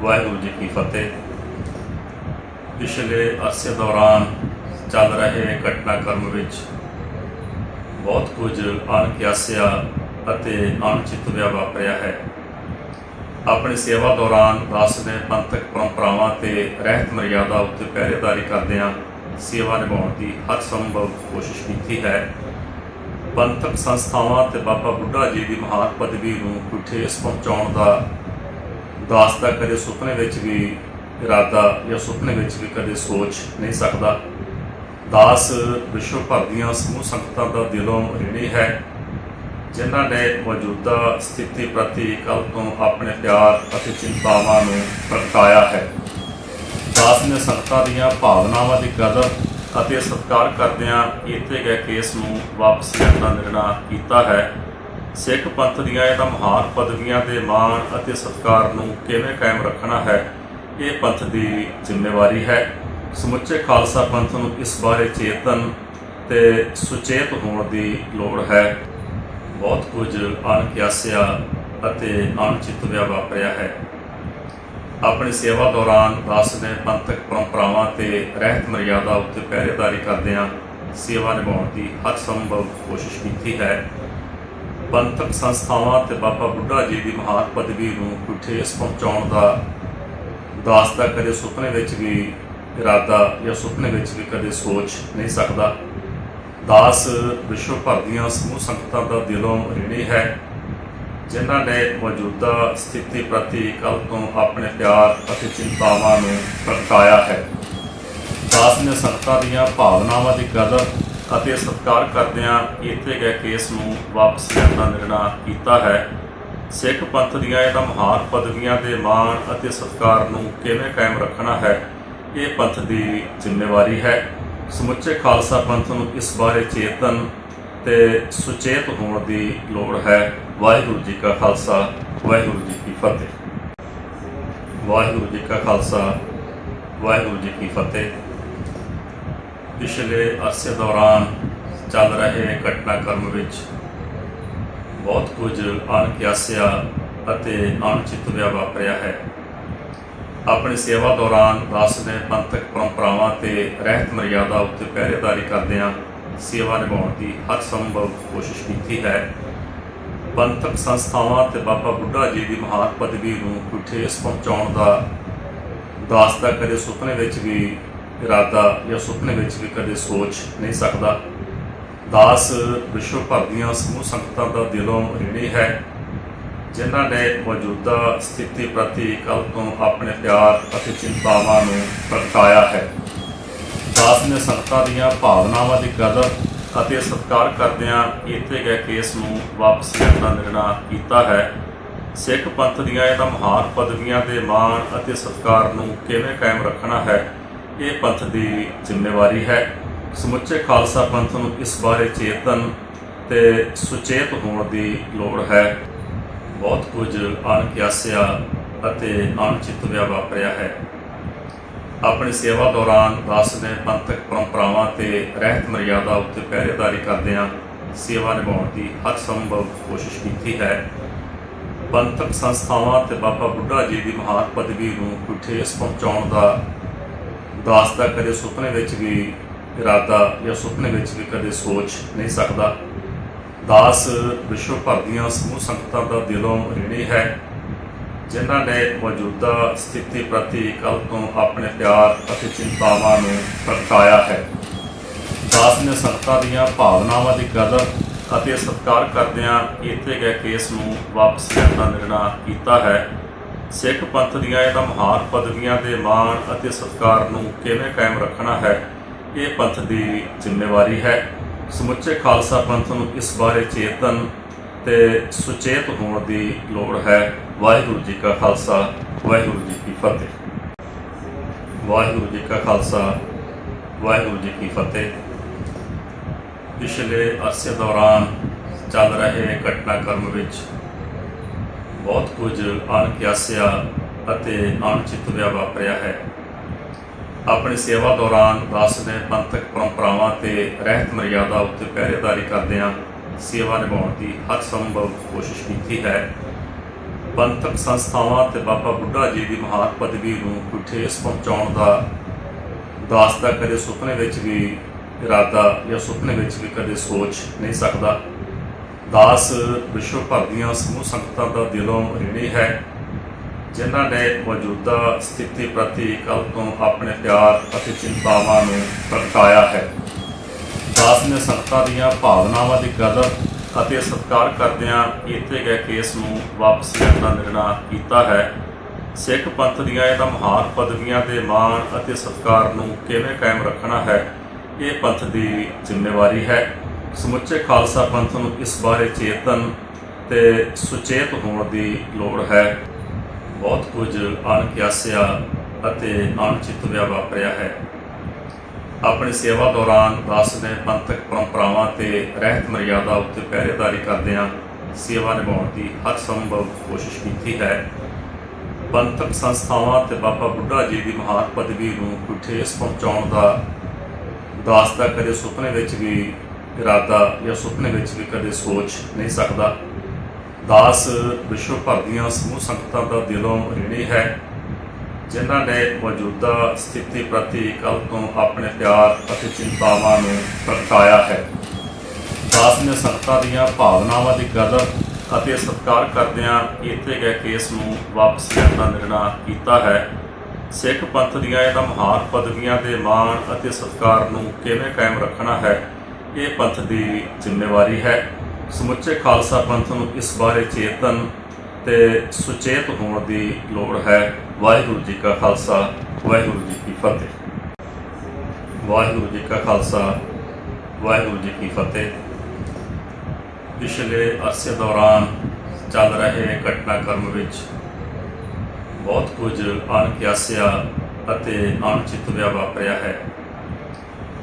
ਵਾਹਿਗੁਰੂ ਜੀ ਕੀ ਫਤਿਹ। ਪਿਛਲੇ ਅਰਸੇ ਦੌਰਾਨ ਚੱਲ ਰਹੇ ਘਟਨਾਕ੍ਰਮ ਵਿੱਚ ਬਹੁਤ ਕੁਝ ਅਣਕਿਆਸਿਆ ਅਤੇ ਅਣਚਿਤਵਿਆ ਵਾਪਰਿਆ ਹੈ। ਆਪਣੀ ਸੇਵਾ ਦੌਰਾਨ ਦਾਸ ਨੇ ਪੰਥਕ ਪਰੰਪਰਾਵਾਂ ਤੇ ਰਹਿਤ ਮਰਿਆਦਾ ਉੱਤੇ ਪਹਿਰੇਦਾਰੀ ਕਰਦਿਆਂ ਸੇਵਾ ਨਿਭਾਉਣ ਦੀ ਹਰ ਸੰਭਵ ਕੋਸ਼ਿਸ਼ ਕੀਤੀ ਹੈ। ਪੰਥਕ ਸੰਸਥਾਵਾਂ ਤੇ ਬਾਬਾ ਬੁੱਢਾ ਜੀ ਦੀ ਮਹਾਨ ਪਦਵੀ ਨੂੰ ਕੋਈ ਠੇਸ ਪਹੁੰਚਾਉਣ ਦਾ ਦਾਸ ਦਾ ਕਦੇ ਸੁਪਨੇ ਵਿੱਚ ਵੀ ਇਰਾਦਾ ਜਾਂ ਸੁਪਨੇ ਵਿੱਚ ਵੀ ਕਦੇ ਸੋਚ ਨਹੀਂ ਸਕਦਾ। ਦਾਸ ਵਿਸ਼ਵ ਭਰ ਦੀਆਂ ਸਮੂਹ ਸੰਗਤਾਂ ਦਾ ਦਿਲੋਂ ঋਣੀ ਹੈ, ਜਿਨ੍ਹਾਂ ਨੇ ਮੌਜੂਦਾ ਸਥਿਤੀ ਪ੍ਰਤੀ ਕੱਲ ਤੋਂ ਆਪਣੇ ਪਿਆਰ ਅਤੇ ਚਿੰਤਾਵਾਂ ਨੂੰ ਪ੍ਰਗਟਾਇਆ ਹੈ। ਦਾਸ ਨੇ ਸੰਗਤਾਂ ਦੀਆਂ ਭਾਵਨਾਵਾਂ ਦੀ ਕਦਰ ਅਤੇ ਸਤਿਕਾਰ ਕਰਦਿਆਂ ਕੀਤੇ ਗਏ ਕੇਸ ਨੂੰ ਵਾਪਸ ਲੈਣ ਦਾ ਨਿਰਣਾ ਕੀਤਾ ਹੈ। ਸਿੱਖ ਪੰਥ ਦੀਆਂ ਇਹਨਾਂ ਮਹਾਨ ਪਦਵੀਆਂ ਦੇ ਮਾਣ ਅਤੇ ਸਤਿਕਾਰ ਨੂੰ ਕਿਵੇਂ ਕਾਇਮ ਰੱਖਣਾ ਹੈ, ਇਹ ਪੰਥ ਦੀ ਜ਼ਿੰਮੇਵਾਰੀ ਹੈ। ਸਮੁੱਚੇ ਖਾਲਸਾ ਪੰਥ ਨੂੰ ਇਸ ਬਾਰੇ ਚੇਤਨ ਤੇ ਸੁਚੇਤ ਹੋਣ ਦੀ ਲੋੜ ਹੈ। ਬਹੁਤ ਕੁਝ ਅਣਕਿਆਸਿਆ ਅਤੇ ਅਣਚਿਤਵਿਆ ਵਾਪਰਿਆ ਹੈ। ਆਪਣੀ ਸੇਵਾ ਦੌਰਾਨ ਦਾਸ ਨੇ ਪੰਥਕ ਪਰੰਪਰਾਵਾਂ ਤੇ ਰਹਿਤ ਮਰਿਆਦਾ ਉੱਤੇ ਪਹਿਰੇਦਾਰੀ ਕਰਦਿਆਂ ਸੇਵਾ ਨਿਭਾਉਣ ਦੀ ਹਰ ਸੰਭਵ ਕੋਸ਼ਿਸ਼ ਕੀਤੀ ਹੈ। ਪੰਥਕ ਸੰਸਥਾਵਾਂ ਤੇ ਬਾਬਾ ਬੁੱਢਾ ਜੀ ਦੀ ਮਹਾਨ ਪਦਵੀ ਨੂੰ ਕੋਈ ਠੇਸ ਪਹੁੰਚਾਉਣ ਦਾ ਦਾਸ ਦਾ ਕਦੇ ਸੁਪਨੇ ਵਿੱਚ ਵੀ ਇਰਾਦਾ ਜਾਂ ਸੁਪਨੇ ਵਿੱਚ ਵੀ ਕਦੇ ਸੋਚ ਨਹੀਂ ਸਕਦਾ। ਦਾਸ ਵਿਸ਼ਵ ਭਰ ਦੀਆਂ ਸਮੂਹ ਸੰਗਤਾਂ ਦਾ ਦਿਲੋਂ ঋਣੀ ਹੈ, ਜਿਨ੍ਹਾਂ ਨੇ ਮੌਜੂਦਾ ਸਥਿਤੀ ਪ੍ਰਤੀ ਕੱਲ ਤੋਂ ਆਪਣੇ ਪਿਆਰ ਅਤੇ ਚਿੰਤਾਵਾਂ ਨੂੰ ਪ੍ਰਗਟਾਇਆ ਹੈ। ਦਾਸ ਨੇ ਸੰਗਤਾਂ ਦੀਆਂ ਭਾਵਨਾਵਾਂ ਦੀ ਕਦਰ ਅਤੇ ਸਤਿਕਾਰ ਕਰਦਿਆਂ ਕੀਤੇ ਗਏ ਕੇਸ ਨੂੰ ਵਾਪਸ ਲੈਣ ਦਾ ਨਿਰਣਾ ਕੀਤਾ ਹੈ। ਸਿੱਖ ਪੰਥ ਦੀਆਂ ਇਹਨਾਂ ਮਹਾਨ ਪਦਵੀਆਂ ਦੇ ਮਾਣ ਅਤੇ ਸਤਿਕਾਰ ਨੂੰ ਕਿਵੇਂ ਕਾਇਮ ਰੱਖਣਾ ਹੈ, ਇਹ ਪੰਥ ਦੀ ਜ਼ਿੰਮੇਵਾਰੀ ਹੈ। ਸਮੁੱਚੇ ਖਾਲਸਾ ਪੰਥ ਨੂੰ ਇਸ ਬਾਰੇ ਚੇਤਨ ਤੇ ਸੁਚੇਤ ਹੋਣ ਦੀ ਲੋੜ ਹੈ। ਵਾਹਿਗੁਰੂ ਜੀ ਕਾ ਖਾਲਸਾ, ਵਾਹਿਗੁਰੂ ਜੀ ਕੀ ਫਤਿਹ। ਵਾਹਿਗੁਰੂ ਜੀ ਕਾ ਖਾਲਸਾ, ਵਾਹਿਗੁਰੂ ਜੀ ਕੀ ਫਤਿਹ। ਪਿਛਲੇ ਅਰਸੇ ਦੌਰਾਨ ਚੱਲ ਰਹੇ ਘਟਨਾਕ੍ਰਮ ਵਿੱਚ ਬਹੁਤ ਕੁਝ ਅਣਕਿਆਸਿਆ ਅਤੇ ਅਣਚਿਤਵਿਆ ਵਾਪਰਿਆ ਹੈ। ਆਪਣੀ ਸੇਵਾ ਦੌਰਾਨ ਦਾਸ ਨੇ ਪੰਥਕ ਪਰੰਪਰਾਵਾਂ ਤੇ ਰਹਿਤ ਮਰਿਆਦਾ ਉੱਤੇ ਪਹਿਰੇਦਾਰੀ ਕਰਦਿਆਂ ਸੇਵਾ ਨਿਭਾਉਣ ਦੀ ਹਰ ਸੰਭਵ ਕੋਸ਼ਿਸ਼ ਕੀਤੀ ਹੈ। ਪੰਥਕ ਸੰਸਥਾਵਾਂ ਤੇ ਬਾਬਾ ਬੁੱਢਾ ਜੀ ਦੀ ਮਹਾਨ ਪਦਵੀ ਨੂੰ ਕੋਈ ਠੇਸ ਪਹੁੰਚਾਉਣ ਦਾ ਦਾਸ ਦਾ ਕਦੇ ਸੁਪਨੇ ਵਿੱਚ ਵੀ ਇਰਾਦਾ ਜਾਂ ਸੁਪਨੇ ਵਿੱਚ ਵੀ ਕਦੇ ਸੋਚ ਨਹੀਂ ਸਕਦਾ। ਦਾਸ ਵਿਸ਼ਵ ਭਰ ਦੀਆਂ ਸਮੂਹ ਸੰਗਤਾਂ ਦਾ ਦਿਲੋਂ ঋਣੀ ਹੈ, ਜਿਨ੍ਹਾਂ ਨੇ ਮੌਜੂਦਾ ਸਥਿਤੀ ਪ੍ਰਤੀ ਕੱਲ ਤੋਂ ਆਪਣੇ ਪਿਆਰ ਅਤੇ ਚਿੰਤਾਵਾਂ ਨੂੰ ਪ੍ਰਗਟਾਇਆ ਹੈ। ਦਾਸ ਨੇ ਸੰਗਤਾਂ ਦੀਆਂ ਭਾਵਨਾਵਾਂ ਦੀ ਕਦਰ ਅਤੇ ਸਤਿਕਾਰ ਕਰਦਿਆਂ ਕੀਤੇ ਗਏ ਕੇਸ ਨੂੰ ਵਾਪਸ ਲੈਣ ਦਾ ਨਿਰਣਾ ਕੀਤਾ ਹੈ। ਸਿੱਖ ਪੰਥ ਦੀਆਂ ਇਹਨਾਂ ਮਹਾਨ ਪਦਵੀਆਂ ਦੇ ਮਾਣ ਅਤੇ ਸਤਿਕਾਰ ਨੂੰ ਕਿਵੇਂ ਕਾਇਮ ਰੱਖਣਾ ਹੈ? ਇਹ ਪੰਥ ਦੀ ਜ਼ਿੰਮੇਵਾਰੀ ਹੈ। ਸਮੁੱਚੇ ਖਾਲਸਾ ਪੰਥ ਨੂੰ ਇਸ ਬਾਰੇ ਚੇਤਨ ਤੇ ਸੁਚੇਤ ਹੋਣ ਦੀ ਲੋੜ ਹੈ। ਬਹੁਤ ਕੁਝ ਅਣਕਿਆਸਿਆ ਅਤੇ ਅਣਚਿਤਵਿਆ ਵਾਪਰਿਆ ਹੈ। ਆਪਣੀ ਸੇਵਾ ਦੌਰਾਨ ਦਾਸ ਨੇ ਪੰਥਕ ਪਰੰਪਰਾਵਾਂ ਤੇ ਰਹਿਤ ਮਰਿਆਦਾ ਉੱਤੇ ਪਹਿਰੇਦਾਰੀ ਕਰਦਿਆਂ ਸੇਵਾ ਨਿਭਾਉਣ ਦੀ ਹਰ ਸੰਭਵ ਕੋਸ਼ਿਸ਼ ਕੀਤੀ ਹੈ। ਪੰਥਕ ਸੰਸਥਾਵਾਂ ਤੇ ਬਾਬਾ ਬੁੱਢਾ ਜੀ ਦੀ ਮਹਾਨ ਪਦਵੀ ਨੂੰ ਕੋਈ ਠੇਸ ਪਹੁੰਚਾਉਣ ਦਾ ਦਾਸ ਦਾ ਕਦੇ ਸੁਪਨੇ ਵਿੱਚ ਵੀ ਇਰਾਦਾ ਜਾਂ ਸੁਪਨੇ ਵਿੱਚ ਵੀ ਕਦੇ ਸੋਚ ਨਹੀਂ ਸਕਦਾ। ਦਾਸ ਵਿਸ਼ਵ ਭਰ ਦੀਆਂ ਸਮੂਹ ਸੰਗਤਾਂ ਦਾ ਦਿਲੋਂ ঋਣੀ ਹੈ, ਜਿਨ੍ਹਾਂ ਨੇ ਮੌਜੂਦਾ ਸਥਿਤੀ ਪ੍ਰਤੀ ਕੱਲ ਤੋਂ ਆਪਣੇ ਪਿਆਰ ਅਤੇ ਚਿੰਤਾਵਾਂ ਨੂੰ ਪ੍ਰਗਟਾਇਆ ਹੈ। ਦਾਸ ਨੇ ਸੰਗਤਾਂ ਦੀਆਂ ਭਾਵਨਾਵਾਂ ਦੀ ਕਦਰ ਅਤੇ ਸਤਿਕਾਰ ਕਰਦਿਆਂ ਕੀਤੇ ਗਏ ਕੇਸ ਨੂੰ ਵਾਪਸ ਲੈਣ ਦਾ ਨਿਰਣਾ ਕੀਤਾ ਹੈ। ਸਿੱਖ ਪੰਥ ਦੀਆਂ ਇਹਨਾਂ ਮਹਾਨ ਪਦਵੀਆਂ ਦੇ ਮਾਣ ਅਤੇ ਸਤਿਕਾਰ ਨੂੰ ਕਿਵੇਂ ਕਾਇਮ ਰੱਖਣਾ ਹੈ, ਇਹ ਪੰਥ ਦੀ ਜ਼ਿੰਮੇਵਾਰੀ ਹੈ। ਸਮੁੱਚੇ ਖਾਲਸਾ ਪੰਥ ਨੂੰ ਇਸ ਬਾਰੇ ਚੇਤਨ ਤੇ ਸੁਚੇਤ ਹੋਣ ਦੀ ਲੋੜ ਹੈ। ਵਾਹਿਗੁਰੂ ਜੀ ਕਾ ਖਾਲਸਾ, ਵਾਹਿਗੁਰੂ ਜੀ ਕੀ ਫਤਿਹ। ਵਾਹਿਗੁਰੂ ਜੀ ਕਾ ਖਾਲਸਾ, ਵਾਹਿਗੁਰੂ ਜੀ ਕੀ ਫਤਿਹ। ਪਿਛਲੇ ਅਰਸੇ ਦੌਰਾਨ ਚੱਲ ਰਹੇ ਘਟਨਾਕ੍ਰਮ ਵਿੱਚ ਬਹੁਤ ਕੁਝ ਅਣਕਿਆਸਿਆ ਅਤੇ ਅਣਚਿਤਵਿਆ ਵਾਪਰਿਆ ਹੈ। ਆਪਣੀ ਸੇਵਾ ਦੌਰਾਨ ਦਾਸ ਨੇ ਪੰਥਕ ਪਰੰਪਰਾਵਾਂ ਤੇ ਰਹਿਤ ਮਰਿਆਦਾ ਉੱਤੇ ਪਹਿਰੇਦਾਰੀ ਕਰਦਿਆਂ ਸੇਵਾ ਨਿਭਾਉਣ ਦੀ ਹਰ ਸੰਭਵ ਕੋਸ਼ਿਸ਼ ਕੀਤੀ ਹੈ। ਪੰਥਕ ਸੰਸਥਾਵਾਂ ਤੇ ਬਾਬਾ ਬੁੱਢਾ ਜੀ ਦੀ ਮਹਾਨ ਪਦਵੀ ਨੂੰ ਕੋਈ ਪਹੁੰਚਾਉਣ ਦਾ ਦਾਸ ਦਾ ਕਦੇ ਸੁਪਨੇ ਵਿੱਚ ਵੀ ਇਰਾਦਾ ਜਾਂ ਸੁਪਨੇ ਵਿੱਚ ਵੀ ਕਦੇ ਸੋਚ ਨਹੀਂ ਸਕਦਾ। ਦਾਸ ਵਿਸ਼ਵ ਭਰ ਦੀਆਂ ਸਮੂਹ ਸੰਗਤਾਂ ਦਾ ਦਿਲੋਂ ঋਣੀ ਹੈ, ਜਿਨ੍ਹਾਂ ਨੇ ਮੌਜੂਦਾ ਸਥਿਤੀ ਪ੍ਰਤੀ ਕੱਲ ਤੋਂ ਆਪਣੇ ਪਿਆਰ ਅਤੇ ਚਿੰਤਾਵਾਂ ਨੂੰ ਪ੍ਰਗਟਾਇਆ ਹੈ। ਦਾਸ ਨੇ ਸੰਗਤਾਂ ਦੀਆਂ ਭਾਵਨਾਵਾਂ ਦੀ ਕਦਰ ਅਤੇ ਸਤਿਕਾਰ ਕਰਦਿਆਂ ਕੀਤੇ ਗਏ ਕੇਸ ਨੂੰ ਵਾਪਸ ਲੈਣ ਦਾ ਨਿਰਣਾ ਕੀਤਾ ਹੈ। ਸਿੱਖ ਪੰਥ ਦੀਆਂ ਇਹਨਾਂ ਮਹਾਨ ਪਦਵੀਆਂ ਦੇ ਮਾਣ ਅਤੇ ਸਤਿਕਾਰ ਨੂੰ ਕਿਵੇਂ ਕਾਇਮ ਰੱਖਣਾ ਹੈ, ਇਹ ਪੰਥ ਦੀ ਜ਼ਿੰਮੇਵਾਰੀ ਹੈ। ਸਮੁੱਚੇ ਖਾਲਸਾ ਪੰਥ ਨੂੰ ਇਸ ਬਾਰੇ ਚੇਤਨ ਤੇ ਸੁਚੇਤ ਹੋਣ ਦੀ ਲੋੜ ਹੈ। ਬਹੁਤ ਕੁਝ ਅਣਕਿਆਸਿਆ ਅਤੇ ਅਣਚਿਤਵਿਆ ਵਾਪਰਿਆ ਹੈ। ਆਪਣੀ ਸੇਵਾ ਦੌਰਾਨ ਦਾਸ ਨੇ ਪੰਥਕ ਪਰੰਪਰਾਵਾਂ ਤੇ ਰਹਿਤ ਮਰਿਆਦਾ ਉੱਤੇ ਪਹਿਰੇਦਾਰੀ ਕਰਦਿਆਂ ਸੇਵਾ ਨਿਭਾਉਣ ਦੀ ਹਰ ਸੰਭਵ ਕੋਸ਼ਿਸ਼ ਕੀਤੀ ਹੈ। ਪੰਥਕ ਸੰਸਥਾਵਾਂ ਤੇ ਬਾਬਾ ਬੁੱਢਾ ਜੀ ਦੀ ਮਹਾਨ ਪਦਵੀ ਨੂੰ ਕੋਈ ਠੇਸ ਪਹੁੰਚਾਉਣ ਦਾ ਦਾਸ ਦਾ ਕਦੇ ਸੁਪਨੇ ਵਿੱਚ ਵੀ ਇਰਾਦਾ ਜਾਂ ਸੁਪਨੇ ਵਿੱਚ ਵੀ ਕਦੇ ਸੋਚ ਨਹੀਂ ਸਕਦਾ। ਦਾਸ ਵਿਸ਼ਵ ਭਰ ਦੀਆਂ ਸਮੂਹ ਸੰਗਤਾਂ ਦਾ ਦਿਲੋਂ ঋਣੀ ਹੈ, ਜਿਨ੍ਹਾਂ ਨੇ ਮੌਜੂਦਾ ਸਥਿਤੀ ਪ੍ਰਤੀ ਕੱਲ ਤੋਂ ਆਪਣੇ ਪਿਆਰ ਅਤੇ ਚਿੰਤਾਵਾਂ ਨੂੰ ਪ੍ਰਗਟਾਇਆ ਹੈ। ਦਾਸ ਨੇ ਸੰਗਤਾਂ ਦੀਆਂ ਭਾਵਨਾਵਾਂ ਦੀ ਕਦਰ ਅਤੇ ਸਤਿਕਾਰ ਕਰਦਿਆਂ ਕੀਤੇ ਗਏ ਕੇਸ ਨੂੰ ਵਾਪਸ ਲੈਣ ਦਾ ਨਿਰਣਾ ਕੀਤਾ ਹੈ। ਸਿੱਖ ਪੰਥ ਦੀਆਂ ਇਹਨਾਂ ਮਹਾਨ ਪਦਵੀਆਂ ਦੇ ਮਾਣ ਅਤੇ ਸਤਿਕਾਰ ਨੂੰ ਕਿਵੇਂ ਕਾਇਮ ਰੱਖਣਾ ਹੈ? ਇਹ ਪੰਥ ਦੀ ਜ਼ਿੰਮੇਵਾਰੀ ਹੈ। ਸਮੁੱਚੇ ਖਾਲਸਾ ਪੰਥ ਨੂੰ ਇਸ ਬਾਰੇ ਚੇਤਨ ਤੇ ਸੁਚੇਤ ਹੋਣ ਦੀ ਲੋੜ ਹੈ। ਵਾਹਿਗੁਰੂ ਜੀ ਕਾ ਖਾਲਸਾ, ਵਾਹਿਗੁਰੂ ਜੀ ਕੀ ਫਤਿਹ। ਵਾਹਿਗੁਰੂ ਜੀ ਕਾ ਖਾਲਸਾ, ਵਾਹਿਗੁਰੂ ਜੀ ਕੀ ਫਤਿਹ। ਪਿਛਲੇ ਅਰਸੇ ਦੌਰਾਨ ਚੱਲ ਰਹੇ ਘਟਨਾਕ੍ਰਮ ਵਿੱਚ ਬਹੁਤ ਕੁਝ ਅਣਕਿਆਸਿਆ ਅਤੇ ਅਣਚਿਤਵਿਆ ਵਾਪਰਿਆ ਹੈ।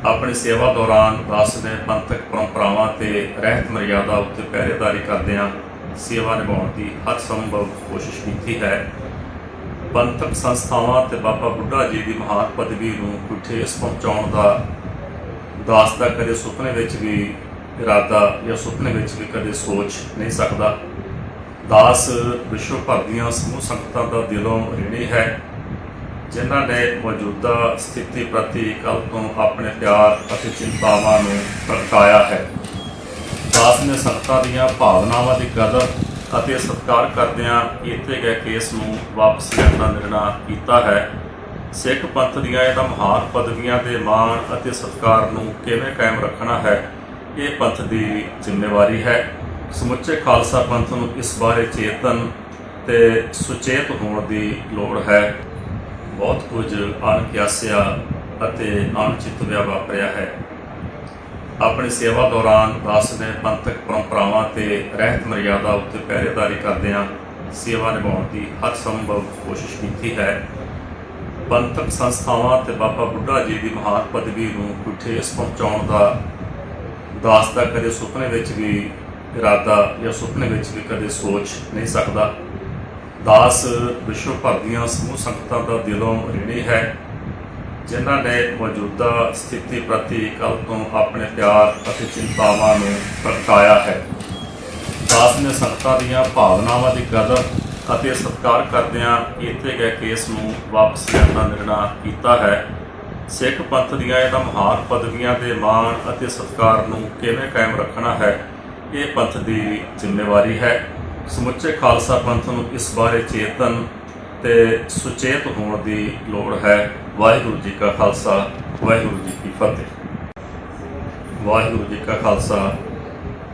ਆਪਣੀ ਸੇਵਾ ਦੌਰਾਨ ਦਾਸ ਨੇ ਪੰਥਕ ਪਰੰਪਰਾਵਾਂ ਤੇ ਰਹਿਤ ਮਰਿਆਦਾ ਉੱਤੇ ਪਹਿਰੇਦਾਰੀ ਕਰਦਿਆਂ ਸੇਵਾ ਨਿਭਾਉਣ ਦੀ ਹਰ ਸੰਭਵ ਕੋਸ਼ਿਸ਼ ਕੀਤੀ ਹੈ। ਪੰਥਕ ਸੰਸਥਾਵਾਂ ਤੇ ਬਾਬਾ ਬੁੱਢਾ ਜੀ ਦੀ ਮਹਾਨ ਪਦਵੀ ਨੂੰ ਕੋਈ ਪਹੁੰਚਾਉਣ ਦਾ ਦਾਸ ਦਾ ਕਦੇ ਸੁਪਨੇ ਵਿੱਚ ਵੀ ਇਰਾਦਾ ਜਾਂ ਸੁਪਨੇ ਵਿੱਚ ਵੀ ਕਦੇ ਸੋਚ ਨਹੀਂ ਸਕਦਾ। ਦਾਸ ਵਿਸ਼ਵ ਭਰ ਦੀਆਂ ਸਮੂਹ ਸੰਗਤਾਂ ਦਾ ਦਿਲੋਂ ঋਣੀ ਹੈ। ਜਿਨ੍ਹਾਂ ਨੇ ਮੌਜੂਦਾ ਸਥਿਤੀ ਪ੍ਰਤੀ ਕੱਲ ਤੋਂ ਆਪਣੇ ਪਿਆਰ ਅਤੇ ਚਿੰਤਾਵਾਂ ਨੂੰ ਪ੍ਰਗਟਾਇਆ ਹੈ। ਦਾਸ ਨੇ ਸੰਗਤਾਂ ਦੀਆਂ ਭਾਵਨਾਵਾਂ ਦੀ ਕਦਰ ਅਤੇ ਸਤਿਕਾਰ ਕਰਦਿਆਂ ਕੀਤੇ ਗਏ ਕੇਸ ਨੂੰ ਵਾਪਸ ਲੈਣ ਦਾ ਨਿਰਣਾ ਕੀਤਾ ਹੈ। ਸਿੱਖ ਪੰਥ ਦੀਆਂ ਇਹਨਾਂ ਮਹਾਨ ਪਦਵੀਆਂ ਦੇ ਮਾਣ ਅਤੇ ਸਤਿਕਾਰ ਨੂੰ ਕਿਵੇਂ ਕਾਇਮ ਰੱਖਣਾ ਹੈ, ਇਹ ਪੰਥ ਦੀ ਜ਼ਿੰਮੇਵਾਰੀ ਹੈ। ਸਮੁੱਚੇ ਖਾਲਸਾ ਪੰਥ ਨੂੰ ਇਸ ਬਾਰੇ ਚੇਤਨ ਤੇ ਸੁਚੇਤ ਹੋਣ ਦੀ ਲੋੜ ਹੈ। ਬਹੁਤ ਕੁਝ ਅਣਕਿਆਸਿਆ ਅਤੇ ਅਣਚਿਤਵਿਆ ਵਾਪਰਿਆ ਹੈ। ਆਪਣੀ ਸੇਵਾ ਦੌਰਾਨ ਦਾਸ ਨੇ ਪੰਥਕ ਪਰੰਪਰਾਵਾਂ ਤੇ ਰਹਿਤ ਮਰਿਆਦਾ ਉੱਤੇ ਪਹਿਰੇਦਾਰੀ ਕਰਦਿਆਂ ਸੇਵਾ ਨਿਭਾਉਣ ਦੀ ਹਰ ਸੰਭਵ ਕੋਸ਼ਿਸ਼ ਕੀਤੀ ਹੈ। ਪੰਥਕ ਸੰਸਥਾਵਾਂ ਤੇ ਬਾਬਾ ਬੁੱਢਾ ਜੀ ਦੀ ਮਹਾਨ ਪਦਵੀ ਨੂੰ ਕੋਈ ਪਹੁੰਚਾਉਣ ਦਾ ਦਾਸ ਦਾ ਕਦੇ ਸੁਪਨੇ ਵਿੱਚ ਵੀ ਇਰਾਦਾ ਜਾਂ ਸੁਪਨੇ ਵਿੱਚ ਵੀ ਕਦੇ ਸੋਚ ਨਹੀਂ ਸਕਦਾ। ਦਾਸ ਵਿਸ਼ਵ ਭਰ ਦੀਆਂ ਸਮੂਹ ਸੰਗਤਾਂ ਦਾ ਦਿਲੋਂ ঋਣੀ ਹੈ, ਜਿਨ੍ਹਾਂ ਨੇ ਮੌਜੂਦਾ ਸਥਿਤੀ ਪ੍ਰਤੀ ਕੱਲ ਤੋਂ ਆਪਣੇ ਪਿਆਰ ਅਤੇ ਚਿੰਤਾਵਾਂ ਨੂੰ ਪ੍ਰਗਟਾਇਆ ਹੈ। ਦਾਸ ਨੇ ਸੰਗਤਾਂ ਦੀਆਂ ਭਾਵਨਾਵਾਂ ਦੀ ਕਦਰ ਅਤੇ ਸਤਿਕਾਰ ਕਰਦਿਆਂ ਕੀਤੇ ਗਏ ਕੇਸ ਨੂੰ ਵਾਪਸ ਲੈਣ ਦਾ ਨਿਰਣਾ ਕੀਤਾ ਹੈ। ਸਿੱਖ ਪੰਥ ਦੀਆਂ ਇਹਨਾਂ ਮਹਾਨ ਪਦਵੀਆਂ ਦੇ ਮਾਣ ਅਤੇ ਸਤਿਕਾਰ ਨੂੰ ਕਿਵੇਂ ਕਾਇਮ ਰੱਖਣਾ ਹੈ, ਇਹ ਪੰਥ ਦੀ ਜ਼ਿੰਮੇਵਾਰੀ ਹੈ। ਸਮੁੱਚੇ ਖਾਲਸਾ ਪੰਥ ਨੂੰ ਇਸ ਬਾਰੇ ਚੇਤਨ ਤੇ ਸੁਚੇਤ ਹੋਣ ਦੀ ਲੋੜ ਹੈ। ਵਾਹਿਗੁਰੂ ਜੀ ਕਾ ਖਾਲਸਾ, ਵਾਹਿਗੁਰੂ ਜੀ ਕੀ ਫਤਿਹ। ਵਾਹਿਗੁਰੂ ਜੀ ਕਾ ਖਾਲਸਾ,